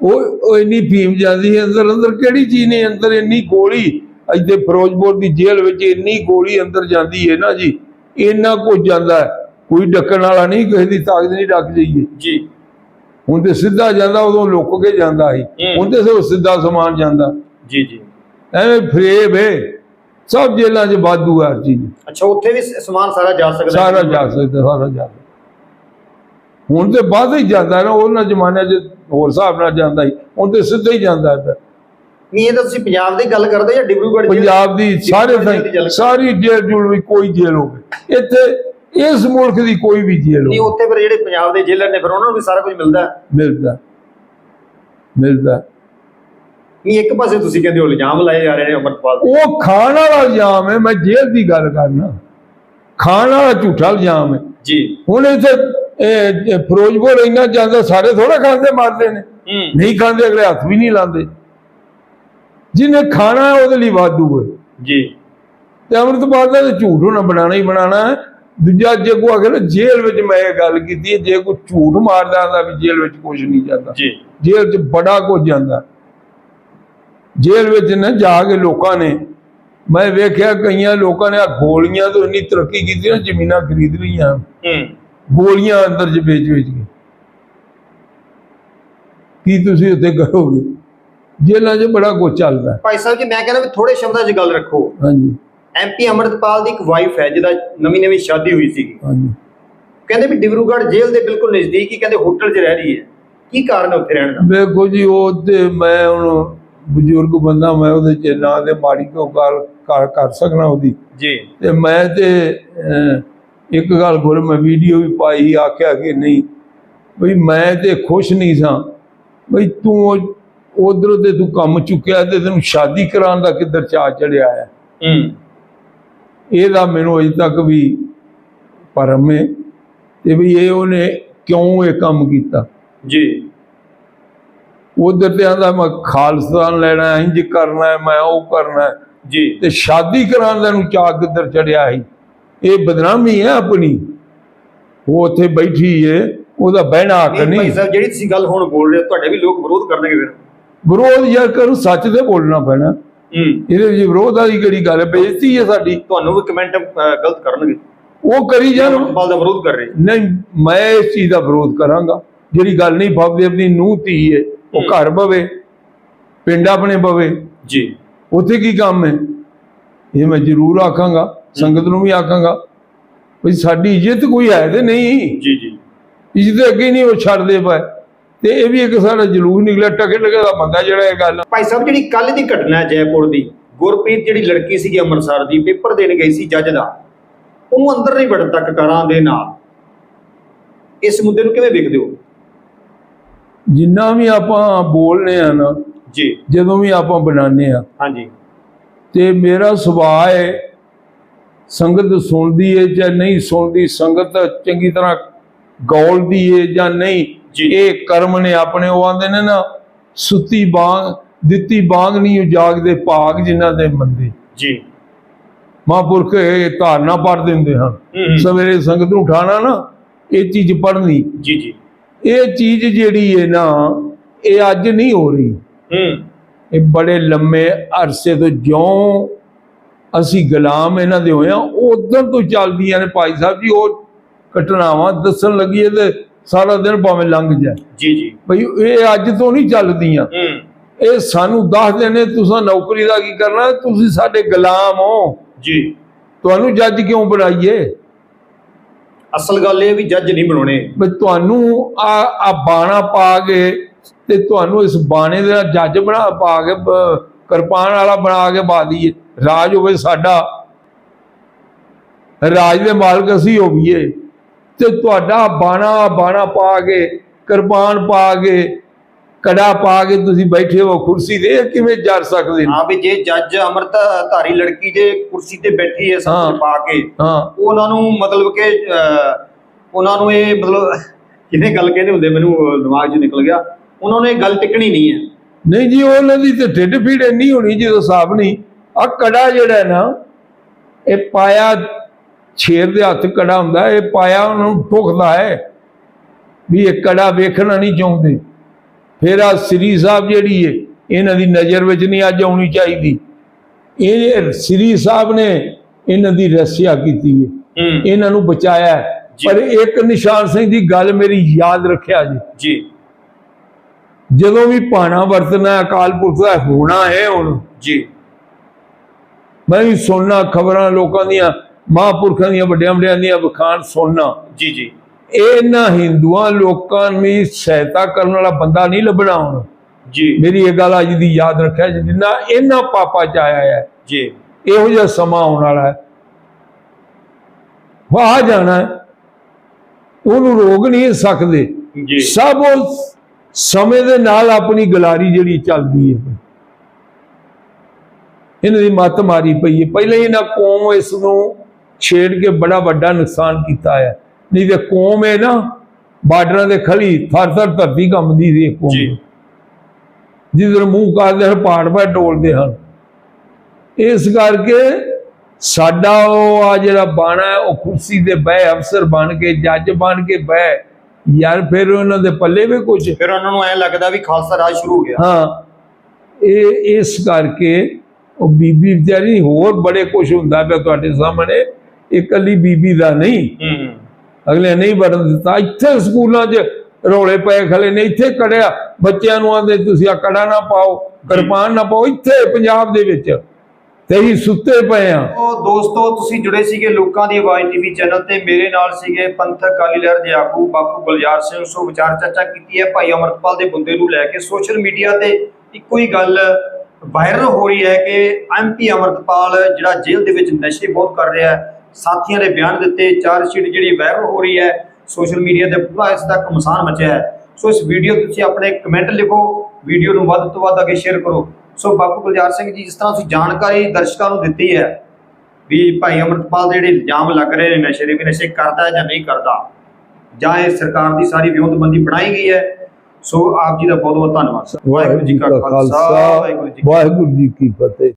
ਉਹ ਉਹ ਇੰਨੀ ਫੀਮ ਜਾਂਦੀ ਹੈ ਅੰਦਰ ਅੰਦਰ ਕਿਹੜੀ ਚੀਜ਼ ਨੇ? ਅੰਦਰ ਇੰਨੀ ਗੋਲੀ ਇੱਥੇ ਫਿਰੋਜ਼ਪੁਰ ਦੀ ਜੇਲ੍ਹ ਵਿੱਚ ਇੰਨੀ ਗੋਲੀ ਅੰਦਰ ਜਾਂਦੀ ਹੈ ਨਾ ਜੀ ਇੰਨਾ ਕੁਝ ਜਾਂਦਾ ਕੋਈ ਡੱਕਣ ਵਾਲਾ ਨਹੀਂ ਕਿਸੇ ਦੀ ਤਾਕਤ ਨਹੀਂ ਡੱਕ ਜਾਈਏ। ਜੀ। ਹੁਣ ਤੇ ਸਿੱਧਾ ਜਾਂਦਾ ਉਦੋਂ ਲੁੱਕ ਕੇ ਜਾਂਦਾ ਸੀ। ਹੁਣ ਤੇ ਸਿਰਫ ਸਿੱਧਾ ਸਮਾਨ ਜਾਂਦਾ। ਜੀ ਜੀ। ਐਵੇਂ ਫਰੇਬ ਹੈ ਸਭ ਜੇਲ੍ਹਾਂ 'ਚ ਵਾਧੂ ਹੈ ਹਰ ਚੀਜ਼। ਅੱਛਾ ਉੱਥੇ ਵੀ ਸਮਾਨ ਸਾਰਾ ਜਾ ਸਕਦਾ? ਸਾਰਾ ਜਾ ਸਕਦਾ ਸਾਰਾ ਜਾ ਹੁਣ ਤੇ ਵੱਧ ਹੀ ਜਾਂਦਾ ਨਾ ਉਹਨਾਂ ਜ਼ਮਾਨਿਆਂ 'ਚ ਹੋਰ ਹਿਸਾਬ ਨਾਲ ਜਾਂਦਾ ਸੀ। ਹੁਣ ਤੇ ਸਿੱਧਾ ਹੀ ਜਾਂਦਾ ਹੈ ਨਹੀਂ ਇਹ ਤਾਂ ਤੁਸੀਂ ਪੰਜਾਬ ਦੀ ਗੱਲ ਕਰਦੇ ਜਾਂ ਡਿਬਰੂਗੜ੍ਹ? ਪੰਜਾਬ ਦੀ ਸਾਰੇ ਸਾਰੀ ਜੇਲ੍ਹ ਜੁਲ ਵੀ ਕੋਈ ਜੇਲ੍ਹ ਹੋਵੇ। ਇੱਥੇ ਇਸ ਮੁਲਕ ਦੀ ਕੋਈ ਵੀ ਜੇਲ੍ਹ ਨਹੀਂ ਉੱਥੇ ਫਿਰ ਜਿਹੜੇ ਪੰਜਾਬ ਦੇ ਜੇਲਰ ਨੇ ਫਿਰ ਉਹਨਾਂ ਨੂੰ ਵੀ ਸਾਰਾ ਕੁਝ ਮਿਲਦਾ। ਮਿਲਦਾ। ਮਿਲਦਾ। ਨਹੀਂ ਇੱਕ ਪਾਸੇ ਤੁਸੀਂ ਕਹਿੰਦੇ ਹੋ ਇਲਜ਼ਾਮ ਲਾਏ ਜਾ ਰਹੇ ਨੇ ਅੰਮ੍ਰਿਤਪਾਲ ਤੇ। ਉਹ ਖਾਣ ਵਾਲਾ ਇਲਜ਼ਾਮ ਹੈ ਮੈਂ ਜੇਲ੍ਹ ਦੀ ਗੱਲ ਕਰਨਾ। ਖਾਣ ਵਾਲਾ ਝੂਠਾ ਇਲਜ਼ਾਮ ਹੈ। ਜੀ। ਹੁਣ ਇੱਥੇ ਫਿਰੋਜ਼ਪੁਰ ਇੰਨਾ ਜਾਂਦਾ ਸਾਰੇ ਥੋੜਾ ਖਾਂਦੇ ਮਾਰਦੇ ਨੇ। ਨਹੀਂ ਖਾਂਦੇ ਅਗਲੇ ਹੱਥ ਵੀ ਨਹੀਂ ਲਾਉਂਦੇ। ਜਿਹਨੇ ਖਾਣਾ ਉਹਦੇ ਲਈ ਵਾਧੂ ਹੈ। ਜੀ। ਤੇ ਅੰਮ੍ਰਿਤਪਾਲ ਦਾ ਤਾਂ ਝੂਠ ਹੋਣਾ ਬਣਾਣਾ ਹੀ ਬਣਾਣਾ ਦੂਜਾ ਜੇ ਕੋ ਅਗਰ ਜੇਲ੍ਹ ਵਿੱਚ ਮੈਂ ਇਹ ਗੱਲ ਕੀਤੀ ਹੈ ਜੇ ਕੋਈ ਝੂਠ ਮਾਰਦਾ ਹੁੰਦਾ ਵੀ ਜੇਲ੍ਹ ਵਿੱਚ ਕੁਝ ਨਹੀਂ ਜਾਂਦਾ। ਜੀ। ਜੇਲ੍ਹ 'ਚ ਬੜਾ ਕੁਝ ਜਾਂਦਾ। ਜੇਲ੍ਹ ਵਿੱਚ ਨਾ ਜਾ ਕੇ ਲੋਕਾਂ ਨੇ ਮੈਂ ਵੇਖਿਆ ਕਈਆਂ ਲੋਕਾਂ ਨੇ ਆ ਗੋਲੀਆਂ ਤੋਂ ਇੰਨੀ ਤਰੱਕੀ ਕੀਤੀ ਨਾ ਜ਼ਮੀਨਾਂ ਖਰੀਦ ਲਈਆਂ। ਹੂੰ। ਗੋਲੀਆਂ ਅੰਦਰ ਚ ਵੇਚ ਵੇਚ ਕੇ। ਕੀ ਤੁਸੀਂ ਉੱਥੇ ਕਰੋਗੇ? ਜੇਲ੍ਹਾਂ 'ਚ ਬੜਾ ਕੁਝ ਚੱਲਦਾ। ਹੈ। ਭਾਈ ਸਾਹਿਬ ਜੀ ਮੈਂ ਕਹਿੰਦਾ ਵੀ ਥੋੜੇ ਸ਼ਬਦਾਂ 'ਚ ਗੱਲ ਰੱਖੋ। ਹਾਂਜੀ। ਐਮਪੀ ਅਮਰਤਪਾਲ ਦੀ ਇੱਕ ਵਾਈਫ ਹੈ ਜਿਹਦਾ ਨਵੀਂ ਨਵੀਂ ਸ਼ਾਦੀ ਹੋਈ ਸੀਗੀ ਹਾਂਜੀ। ਕਹਿੰਦੇ ਵੀ ਡਿਬਰੂਗੜ੍ਹ ਜੇਲ੍ਹ ਦੇ ਬਿਲਕੁਲ ਨਜ਼ਦੀਕ ਹੀ ਕਹਿੰਦੇ ਹੋਟਲ 'ਚ ਰਹਿ ਰਹੀ ਹੈ। ਕੀ ਕਾਰਨ ਹੈ ਉੱਥੇ ਰਹਿਣ ਦਾ? ਵੇਖੋ ਜੀ ਉਹ ਤੇ ਮੈਂ ਹੁਣ ਬਜ਼ੁਰਗ ਬੰਦਾ ਮੈਂ ਉਹਦੇ ਚ ਨਾਂ ਦੇ ਮਾੜੀ ਕਿਉਂ ਗੱਲ ਕਰ ਸਕਣਾ ਉਹਦੀ। ਜੀ। ਤੇ ਮੈਂ ਤੇ ਇੱਕ ਗੱਲ ਗੁਰ ਮੈਂ ਵੀਡੀਓ ਵੀ ਪਾਈ ਆਖਿਆ ਕਿ ਨਹੀਂ ਬਈ ਮੈਂ ਤੇ ਖੁਸ਼ ਨਹੀਂ ਸਾਂ। ਬਈ ਤੂੰ ਉਧਰ ਤੇ ਤੂੰ ਕੰਮ ਚੁੱਕਿਆ ਤੇ ਤੈਨੂੰ ਸ਼ਾਦੀ ਕਰਾਉਣ ਦਾ ਕਿੱਧਰ ਚਾਅ ਚੜਿਆ ਹੈ? ਇਹਦਾ ਮੈਨੂੰ ਅਜੇ ਤੱਕ ਵੀ ਭਰਮ ਹੈ ਤੇ ਵੀ ਇਹ ਉਹਨੇ ਕਿਉਂ ਇਹ ਕੰਮ ਕੀਤਾ? ਜੀ। ਉਧਰ ਤੇ ਆਂਦਾ ਮੈਂ ਖਾਲਸਤਾਨ ਲੈਣਾ ਹੈ, ਇੰਜ ਕਰਨਾ ਹੈ, ਮੈਂ ਉਹ ਕਰਨਾ ਹੈ। ਜੀ। ਤੇ ਸ਼ਾਦੀ ਕਰਾਉਣ ਦਾ ਨੂੰ ਚਾਅ ਕਿੱਧਰ ਚੜਿਆ ਸੀ? ਇਹ ਬਦਨਾਮੀ ਹੈ ਆਪਣੀ। ਉਹ ਉੱਥੇ ਬੈਠੀ ਏ ਉਹਦਾ ਬਹਿਣਾ ਹੱਕ ਨਹੀਂ ਭਾਈ ਨਹੀਂ। ਸਾਹਿਬ ਜਿਹੜੀ ਤੁਸੀਂ ਗੱਲ ਹੁਣ ਬੋਲ ਰਹੇ ਹੋ ਤੁਹਾਡੇ ਵੀ ਲੋਕ ਵਿਰੋਧ ਕਰਨਗੇ ਫਿਰ। ਵਿਰੋਧ ਯਾਰ ਕਰੂ ਸੱਚ ਤੇ ਬੋਲਣਾ ਪੈਣਾ। ਹੂੰ। ਇਹਦੇ ਵਿੱਚ ਵਿਰੋਧ ਵਾਲੀ ਕਿਹੜੀ ਗੱਲ ਹੈ? ਬੇਇੱਜ਼ਤੀ ਹੈ ਸਾਡੀ। ਤੁਹਾਨੂੰ ਵੀ ਕਮੈਂਟ ਗਲਤ ਕਰਨਗੇ। ਉਹ ਕਰੀ ਜਾਣ। ਅਮਰਤਪਾਲ ਦਾ ਵਿਰੋਧ ਕਰ ਰਹੇ। ਨਹੀਂ ਮੈਂ ਇਸ ਚੀਜ਼ ਦਾ ਵਿਰੋਧ ਕਰਾਂਗਾ। ਜਿਹੜੀ ਗੱਲ ਨਹੀਂ ਫੱਬਦੀ ਆਪਣੀ ਨੂੰਹ ਧੀ ਏ ਉਹ ਹੂੰ। ਘਰ ਬਵੇ ਪਿੰਡ ਆਪਣੇ ਬਵੇ। ਜੀ। ਉੱਥੇ ਕੀ ਕੰਮ ਹੈ? ਇਹ ਮੈਂ ਜ਼ਰੂਰ ਆਖਾਂਗਾ ਸੰਗਤ ਨੂੰ ਵੀ ਆਖਾਂਗਾ। ਵੀ ਸਾਡੀ ਇੱਜ਼ਤ ਕੋਈ ਹੈ ਤੇ ਨਹੀਂ। ਜੀ ਜੀ। ਇੱਜ਼ਤ ਅੱਗੇ ਨਹੀਂ ਉਹ ਛੱਡਦੇ ਪਏ। ਤੇ ਇਹ ਵੀ ਇੱਕ ਸਾਡਾ ਜਲੂਸ ਨਿਕਲਿਆ ਟਕੇ ਟਕੇ ਦਾ ਬੰਦਾ ਜਿਹੜਾ ਇਹ ਗੱਲ। ਭਾਈ ਸਾਹਿਬ ਜਿਹੜੀ ਕੱਲ ਦੀ ਘਟਨਾ ਹੈ ਜੈਪੁਰ ਦੀ ਗੁਰਪ੍ਰੀਤ ਜਿਹੜੀ ਲੜਕੀ ਸੀਗੀ ਅੰਮ੍ਰਿਤਸਰ ਦੀ ਪੇਪਰ ਦੇਣ ਗਈ ਸੀ ਜੱਜ ਦਾ ਉਹਨੂੰ ਅੰਦਰ ਨਹੀਂ ਵੜਨ ਤੱਕ ਕਰਾਂ ਦੇ ਨਾਲ। ਇਸ ਮੁੱਦੇ ਨੂੰ ਕਿਵੇਂ ਵੇਖਦੇ ਹੋ? ਜਿੰਨਾ ਵੀ ਆਪਾਂ ਬੋਲਨੇ ਆ ਨਾ ਜੀ। ਜਦੋਂ ਵੀ ਆਪਾਂ ਬਣਾਉਂਦੇ ਆ ਹਾਂਜੀ। ਤੇ ਮੇਰਾ ਸੁਭਾਅ ਹੈ ਸੰਗਤ ਸੁਣਦੀ ਹੈ ਜਾਂ ਨਹੀਂ ਸੁਣਦੀ ਸੰਗਤ ਚੰਗੀ ਤਰ੍ਹਾਂ ਗੌਲਦੀ ਹੈ ਜਾਂ ਨਹੀਂ। ਇਹ ਕਰਮ ਨੇ ਆਪਣੇ ਉਹ ਆਂਦੇ ਨੇ ਨਾ ਸੁੱਤੀ ਬਾਗ ਦਿੱਤੀ ਬਾਗ ਨਹੀਂ ਉਜਾਗਦੇ ਭਾਗ ਜਿਨ੍ਹਾਂ ਦੇ ਮੰਦੇ। ਜੀ। ਮਹਾਂਪੁਰਖ ਇਹ ਧਾਰਨਾ ਪੜ ਦਿੰਦੇ ਹਨ। ਸਵੇਰੇ ਸੰਗਤ ਨੂੰ ਉਠਾਣਾ ਨਾ ਇਹ ਚੀਜ਼ ਪੜ੍ਹਨੀ। ਜੀ ਜੀ। ਇਹ ਚੀਜ਼ ਜਿਹੜੀ ਹੈ ਨਾ ਇਹ ਅੱਜ ਨਹੀਂ ਹੋ ਰਹੀ। ਹੂੰ। ਇਹ ਬੜੇ ਲੰਮੇ ਅਰਸੇ ਤੋਂ ਜਿਉਂ ਅਸੀਂ ਗੁਲਾਮ ਇਹਨਾਂ ਦੇ ਹੋਏ ਆ ਉਦੋਂ ਤੋਂ ਚੱਲਦੀਆਂ ਨੇ ਭਾਈ ਸਾਹਿਬ ਜੀ ਉਹ ਘਟਨਾਵਾਂ ਦੱਸਣ ਲੱਗੀਏ ਤੇ ਸਾਰਾ ਦਿਨ ਭਾਵੇਂ ਲੰਘ ਜਾਏ। ਜੀ ਜੀ। ਭਈ ਇਹ ਅੱਜ ਤੋਂ ਨਹੀਂ ਚੱਲਦੀਆਂ। ਇਹ ਸਾਨੂੰ ਦੱਸਦੇ ਨੇ ਤੁਸੀਂ ਨੌਕਰੀ ਦਾ ਕੀ ਕਰਨਾ ਤੁਸੀਂ ਸਾਡੇ ਗੁਲਾਮ ਹੋ। ਜੀ। ਤੁਹਾਨੂੰ ਜੱਜ ਕਿਉਂ ਬਣਾਈਏ? ਅਸਲ ਗੱਲ ਇਹ ਵੀ ਜੱਜ ਨਹੀਂ ਬਣਾਉਣੇ। ਵੀ ਤੁਹਾਨੂੰ ਆ ਆ ਬਾਣਾ ਪਾ ਕੇ ਤੇ ਤੁਹਾਨੂੰ ਇਸ ਬਾਣੇ ਦੇ ਨਾਲ ਜੱਜ ਬਣਾ ਪਾ ਕੇ ਕਿਰਪਾਨ ਵਾਲਾ ਬਣਾ ਕੇ ਪਾ ਦਈਏ। ਰਾਜ ਹੋਵੇ ਸਾਡਾ। ਰਾਜ ਦੇ ਮਾਲਕ ਅਸੀਂ ਹੋਈਏ ਤੇ ਤੁਹਾਡਾ ਬਾਣਾ ਬਾਣਾ ਪਾ ਕੇ ਕਿਰਪਾਨ ਪਾ ਕੇ ਕੜਾ ਪਾ ਕੇ ਤੁਸੀਂ ਬੈਠੇ ਹੋ ਕੁਰਸੀ ਤੇ ਕਿਵੇਂ ਜਰ ਸਕਦੇ ਹਾਂ ਵੀ ਜੇ ਜੱਜ ਅਮਰਤ ਧਾਰੀ ਲੜਕੀ ਜੇ ਕੁਰਸੀ ਤੇ ਬੈਠੀ ਹੈ ਸਭ ਪਾ ਕੇ ਹਾਂ। ਉਹਨਾਂ ਨੂੰ ਮਤਲਬ ਕਿ ਉਹਨਾਂ ਨੂੰ ਇਹ ਮਤਲਬ ਕਿਵੇਂ ਗੱਲ ਕਹਿੰਦੇ ਹੁੰਦੇ ਮੈਨੂੰ ਦਿਮਾਗ 'ਚ ਨਿਕਲ ਗਿਆ। ਉਹਨਾਂ ਨੂੰ ਇਹ ਗੱਲ ਟਿਕਣੀ ਨਹੀਂ ਹੈ। ਨਹੀਂ ਜੀ ਉਹਨਾਂ ਦੀ ਤੇ ਢਿੱਡ ਪੀੜ ਇੰਨੀ ਹੋਣੀ ਜਦੋਂ ਸਾਬ ਨਹੀਂ ਆ ਕੜਾ ਜਿਹੜਾ ਨਾ ਇਹ ਪਾਇਆ ਛੇਰ ਦੇ ਹੱਥ ਕੜਾ ਹੁੰਦਾ ਇਹ ਪਾਇਆ ਉਹਨਾਂ ਠੁਕਦਾ ਹੈ ਵੀ ਇਹ ਕੜਾ ਵੇਖਣਾ ਨਹੀਂ ਚਾਹੁੰਦੇ। ਫਿਰ ਆ ਸ੍ਰੀ ਸਾਹਿਬ ਜਿਹੜੀ ਹੈ ਇਹਨਾਂ ਦੀ ਨਜ਼ਰ ਵਿੱਚ ਨਹੀਂ ਅੱਜ ਆਉਣੀ ਚਾਹੀਦੀ। ਇਹ ਸ੍ਰੀ ਸਾਹਿਬ ਨੇ ਇਹਨਾਂ ਦੀ ਰੱਸਿਆ ਕੀਤੀ ਹੂੰ। ਇਹਨਾਂ ਨੂੰ ਬਚਾਇਆ। ਪਰ ਇੱਕ ਨਿਸ਼ਾਨ ਸਿੰਘ ਦੀ ਗੱਲ ਮੇਰੀ ਯਾਦ ਰੱਖਿਆ ਜੀ। ਜੀ। ਜਦੋਂ ਵੀ ਪਾਣਾ ਵਰਤਣਾ ਅਕਾਲ ਪੁਰਖ ਦਾ ਹੋਣਾ ਹੈ ਹੁਣ। ਜੀ। ਮੈਂ ਵੀ ਸੁਣਨਾ ਖਬਰਾਂ ਲੋਕਾਂ ਦੀਆਂ ਮਹਾਂਪੁਰਖਾਂ ਦੀਆਂ ਵੱਡਿਆਂ ਵੱਡਿਆਂ ਦੀਆਂ ਵਿਖਾਣ ਸੁਣਨਾ। ਜੀ ਜੀ। ਇਹਨਾਂ ਹਿੰਦੂਆਂ ਲੋਕਾਂ ਨੂੰ ਸਹਾਇਤਾ ਕਰਨ ਵਾਲਾ ਬੰਦਾ ਨਹੀਂ ਲੱਭਣਾ ਹੁਣ। ਜੀ। ਮੇਰੀ ਇਹ ਗੱਲ ਅੱਜ ਦੀ ਯਾਦ ਰੱਖਿਆ ਜਿੰਨਾ ਇਹਨਾਂ ਪਾਪਾ ਚ ਆਇਆ ਹੈ ਜੀ। ਇਹੋ ਜਿਹਾ ਸਮਾਂ ਆਉਣ ਵਾਲਾ ਹੈ। ਵਾਹ ਜਾਣਾ। ਉਹਨੂੰ ਰੋਕ ਨਹੀਂ ਸਕਦੇ। ਜੀ। ਸਭ ਉਹ ਸਮੇਂ ਦੇ ਨਾਲ ਆਪਣੀ ਗਲਾਰੀ ਜਿਹੜੀ ਚੱਲਦੀ ਹੈ। ਇਹਨਾਂ ਦੀ ਮੱਤ ਮਾਰੀ ਪਈ ਹੈ। ਪਹਿਲਾਂ ਇਹਨਾਂ ਕੌਮ ਇਸ ਨੂੰ ਛੇੜ ਕੇ ਬੜਾ ਵੱਡਾ ਨੁਕਸਾਨ ਕੀਤਾ ਹੈ ਨਹੀਂ ਤੇ ਕੌਮ ਹੈ ਨਾ ਬਾਰਡਰਾਂ ਦੇ ਖਲੀ ਥਰ ਥਰ ਧਰਤੀ ਕੰਬਦੀ ਸੀ ਕੌਮ। ਜੀ। ਜਿੱਧਰ ਮੂੰਹ ਕਰਦੇ ਹਨ ਪਹਾੜ ਪਾ ਡੋਲਦੇ ਹਨ। ਇਸ ਕਰਕੇ ਸਾਡਾ ਉਹ ਆ ਜਿਹੜਾ ਬਾਣਾ ਹੈ ਉਹ ਕੁਰਸੀ ਤੇ ਬਹਿ ਅਫਸਰ ਬਣ ਕੇ ਜੱਜ ਬਣ ਕੇ ਬਹਿ। ਯਾਰ ਫਿਰ ਉਹਨਾਂ ਦੇ ਪੱਲੇ ਵੀ ਕੁਝ ਫਿਰ ਉਹਨਾਂ ਨੂੰ ਐ ਲੱਗਦਾ ਵੀ ਖਾਲਸਾ ਰਾਜ ਸ਼ੁਰੂ ਹੋ ਗਿਆ। ਹਾਂ। ਇਹ ਇਸ ਕਰਕੇ ਉਹ ਬੀਬੀ ਵਿਚਾਰੀ ਹੋਰ ਬੜੇ ਕੁਝ ਹੁੰਦਾ ਪਿਆ ਤੁਹਾਡੇ ਸਾਹਮਣੇ। ਇਕੱਲੀ ਬੀਬੀ ਦਾ ਨਹੀਂ। ਹੂੰ। ਅਗਲੇ ਨਹੀਂ ਵੜਨ ਦਿੱਤਾ। ਇੱਥੇ ਸਕੂਲਾਂ 'ਚ ਰੋਲੇ ਪਏ ਖਲੇ ਨੇ ਇੱਥੇ ਕੜਿਆ। ਬੱਚਿਆਂ ਨੂੰ ਆਂਦੇ ਤੁਸੀਂ ਆ ਕੜਾ ਨਾ ਪਾਓ ਕਿਰਪਾਨ ਨਾ ਪਾਓ ਇੱਥੇ ਪੰਜਾਬ ਦੇ ਵਿੱਚ। ਤੇ ਅਸੀਂ ਸੁੱਤੇ ਪਏ ਆ। ਉਹ ਦੋਸਤੋ ਤੁਸੀਂ ਜੁੜੇ ਸੀਗੇ ਲੋਕਾਂ ਦੀ ਆਵਾਜ਼ ਟੀਵੀ ਚੈਨਲ ਤੇ। ਮੇਰੇ ਨਾਲ ਸੀਗੇ ਪੰਥਕ ਅਕਾਲੀ ਲਹਿਰ ਦੇ ਆਗੂ ਬਾਪੂ ਗੁਲਜ਼ਾਰ ਸਿੰਘ। ਸੋ ਵਿਚਾਰ ਚਰਚਾ ਕੀਤੀ ਹੈ। ਭਾਈ ਅਮਰਤਪਾਲ ਦੇ ਬੰਦੇ ਨੂੰ ਲੈ ਕੇ ਸੋਸ਼ਲ ਮੀਡੀਆ ਤੇ ਇੱਕੋ ਹੀ ਗੱਲ ਵਾਇਰਲ ਹੋ ਰਹੀ ਹੈ ਕਿ ਐਮਪੀ ਅਮਰਤਪਾਲ ਜਿਹੜਾ ਜੇਲ੍ਹ ਦੇ ਵਿੱਚ ਨਸ਼ੇ ਬਹੁਤ ਕਰ ਰਿਹਾ ਹੈ ਸਾਥੀਆਂ ਦੇ ਬਿਆਨ ਦਿੱਤੇ ਚਾਰਜ ਸ਼ੀਟ ਜਿਹੜੀ ਵਾਇਰਲ ਹੋ ਰਹੀ ਹੈ ਸੋਸ਼ਲ ਮੀਡੀਆ ਤੇ ਪੂਰਾ ਇਸ ਤੱਕ ਮਸਾਨ ਮਚਿਆ ਹੈ। ਸੋ ਇਸ ਵੀਡੀਓ ਤੁਸੀਂ ਆਪਣੇ ਕਮੈਂਟ ਲਿਖੋ ਵੀਡੀਓ ਨੂੰ ਵੱਧ ਤੋਂ ਵੱਧ ਅੱਗੇ ਸ਼ੇਅਰ ਕਰੋ। ਸੋ ਬਾਪੂ ਗੁਲਜ਼ਾਰ ਸਿੰਘ ਜੀ ਜਿਸ ਤਰ੍ਹਾਂ ਤੁਸੀਂ ਜਾਣਕਾਰੀ ਦਰਸ਼ਕਾਂ ਨੂੰ ਦਿੱਤੀ ਹੈ ਵੀ ਭਾਈ ਅਮਰਤਪਾਲ ਦੇ ਜਿਹੜੇ ਇਲਜ਼ਾਮ ਲੱਗ ਰਹੇ ਨੇ ਨਸ਼ੇ ਦੇ ਵੀ ਨਸ਼ੇ ਕਰਦਾ ਜਾਂ ਨਹੀਂ ਕਰਦਾ ਜਾਂ ਇਹ ਸਰਕਾਰ ਦੀ ਸਾਰੀ ਵਿਉਂਤਬੰਦੀ ਬਣਾਈ ਗਈ ਹੈ ਸੋ ਆਪ ਜੀ ਦਾ ਬਹੁਤ ਬਹੁਤ ਧੰਨਵਾਦ। ਵਾਹਿਗੁਰੂ ਜੀ ਕਾ ਖਾਲਸਾ ਵਾਹਿਗੁਰੂ ਜੀ ਕੀ ਫਤਿਹ।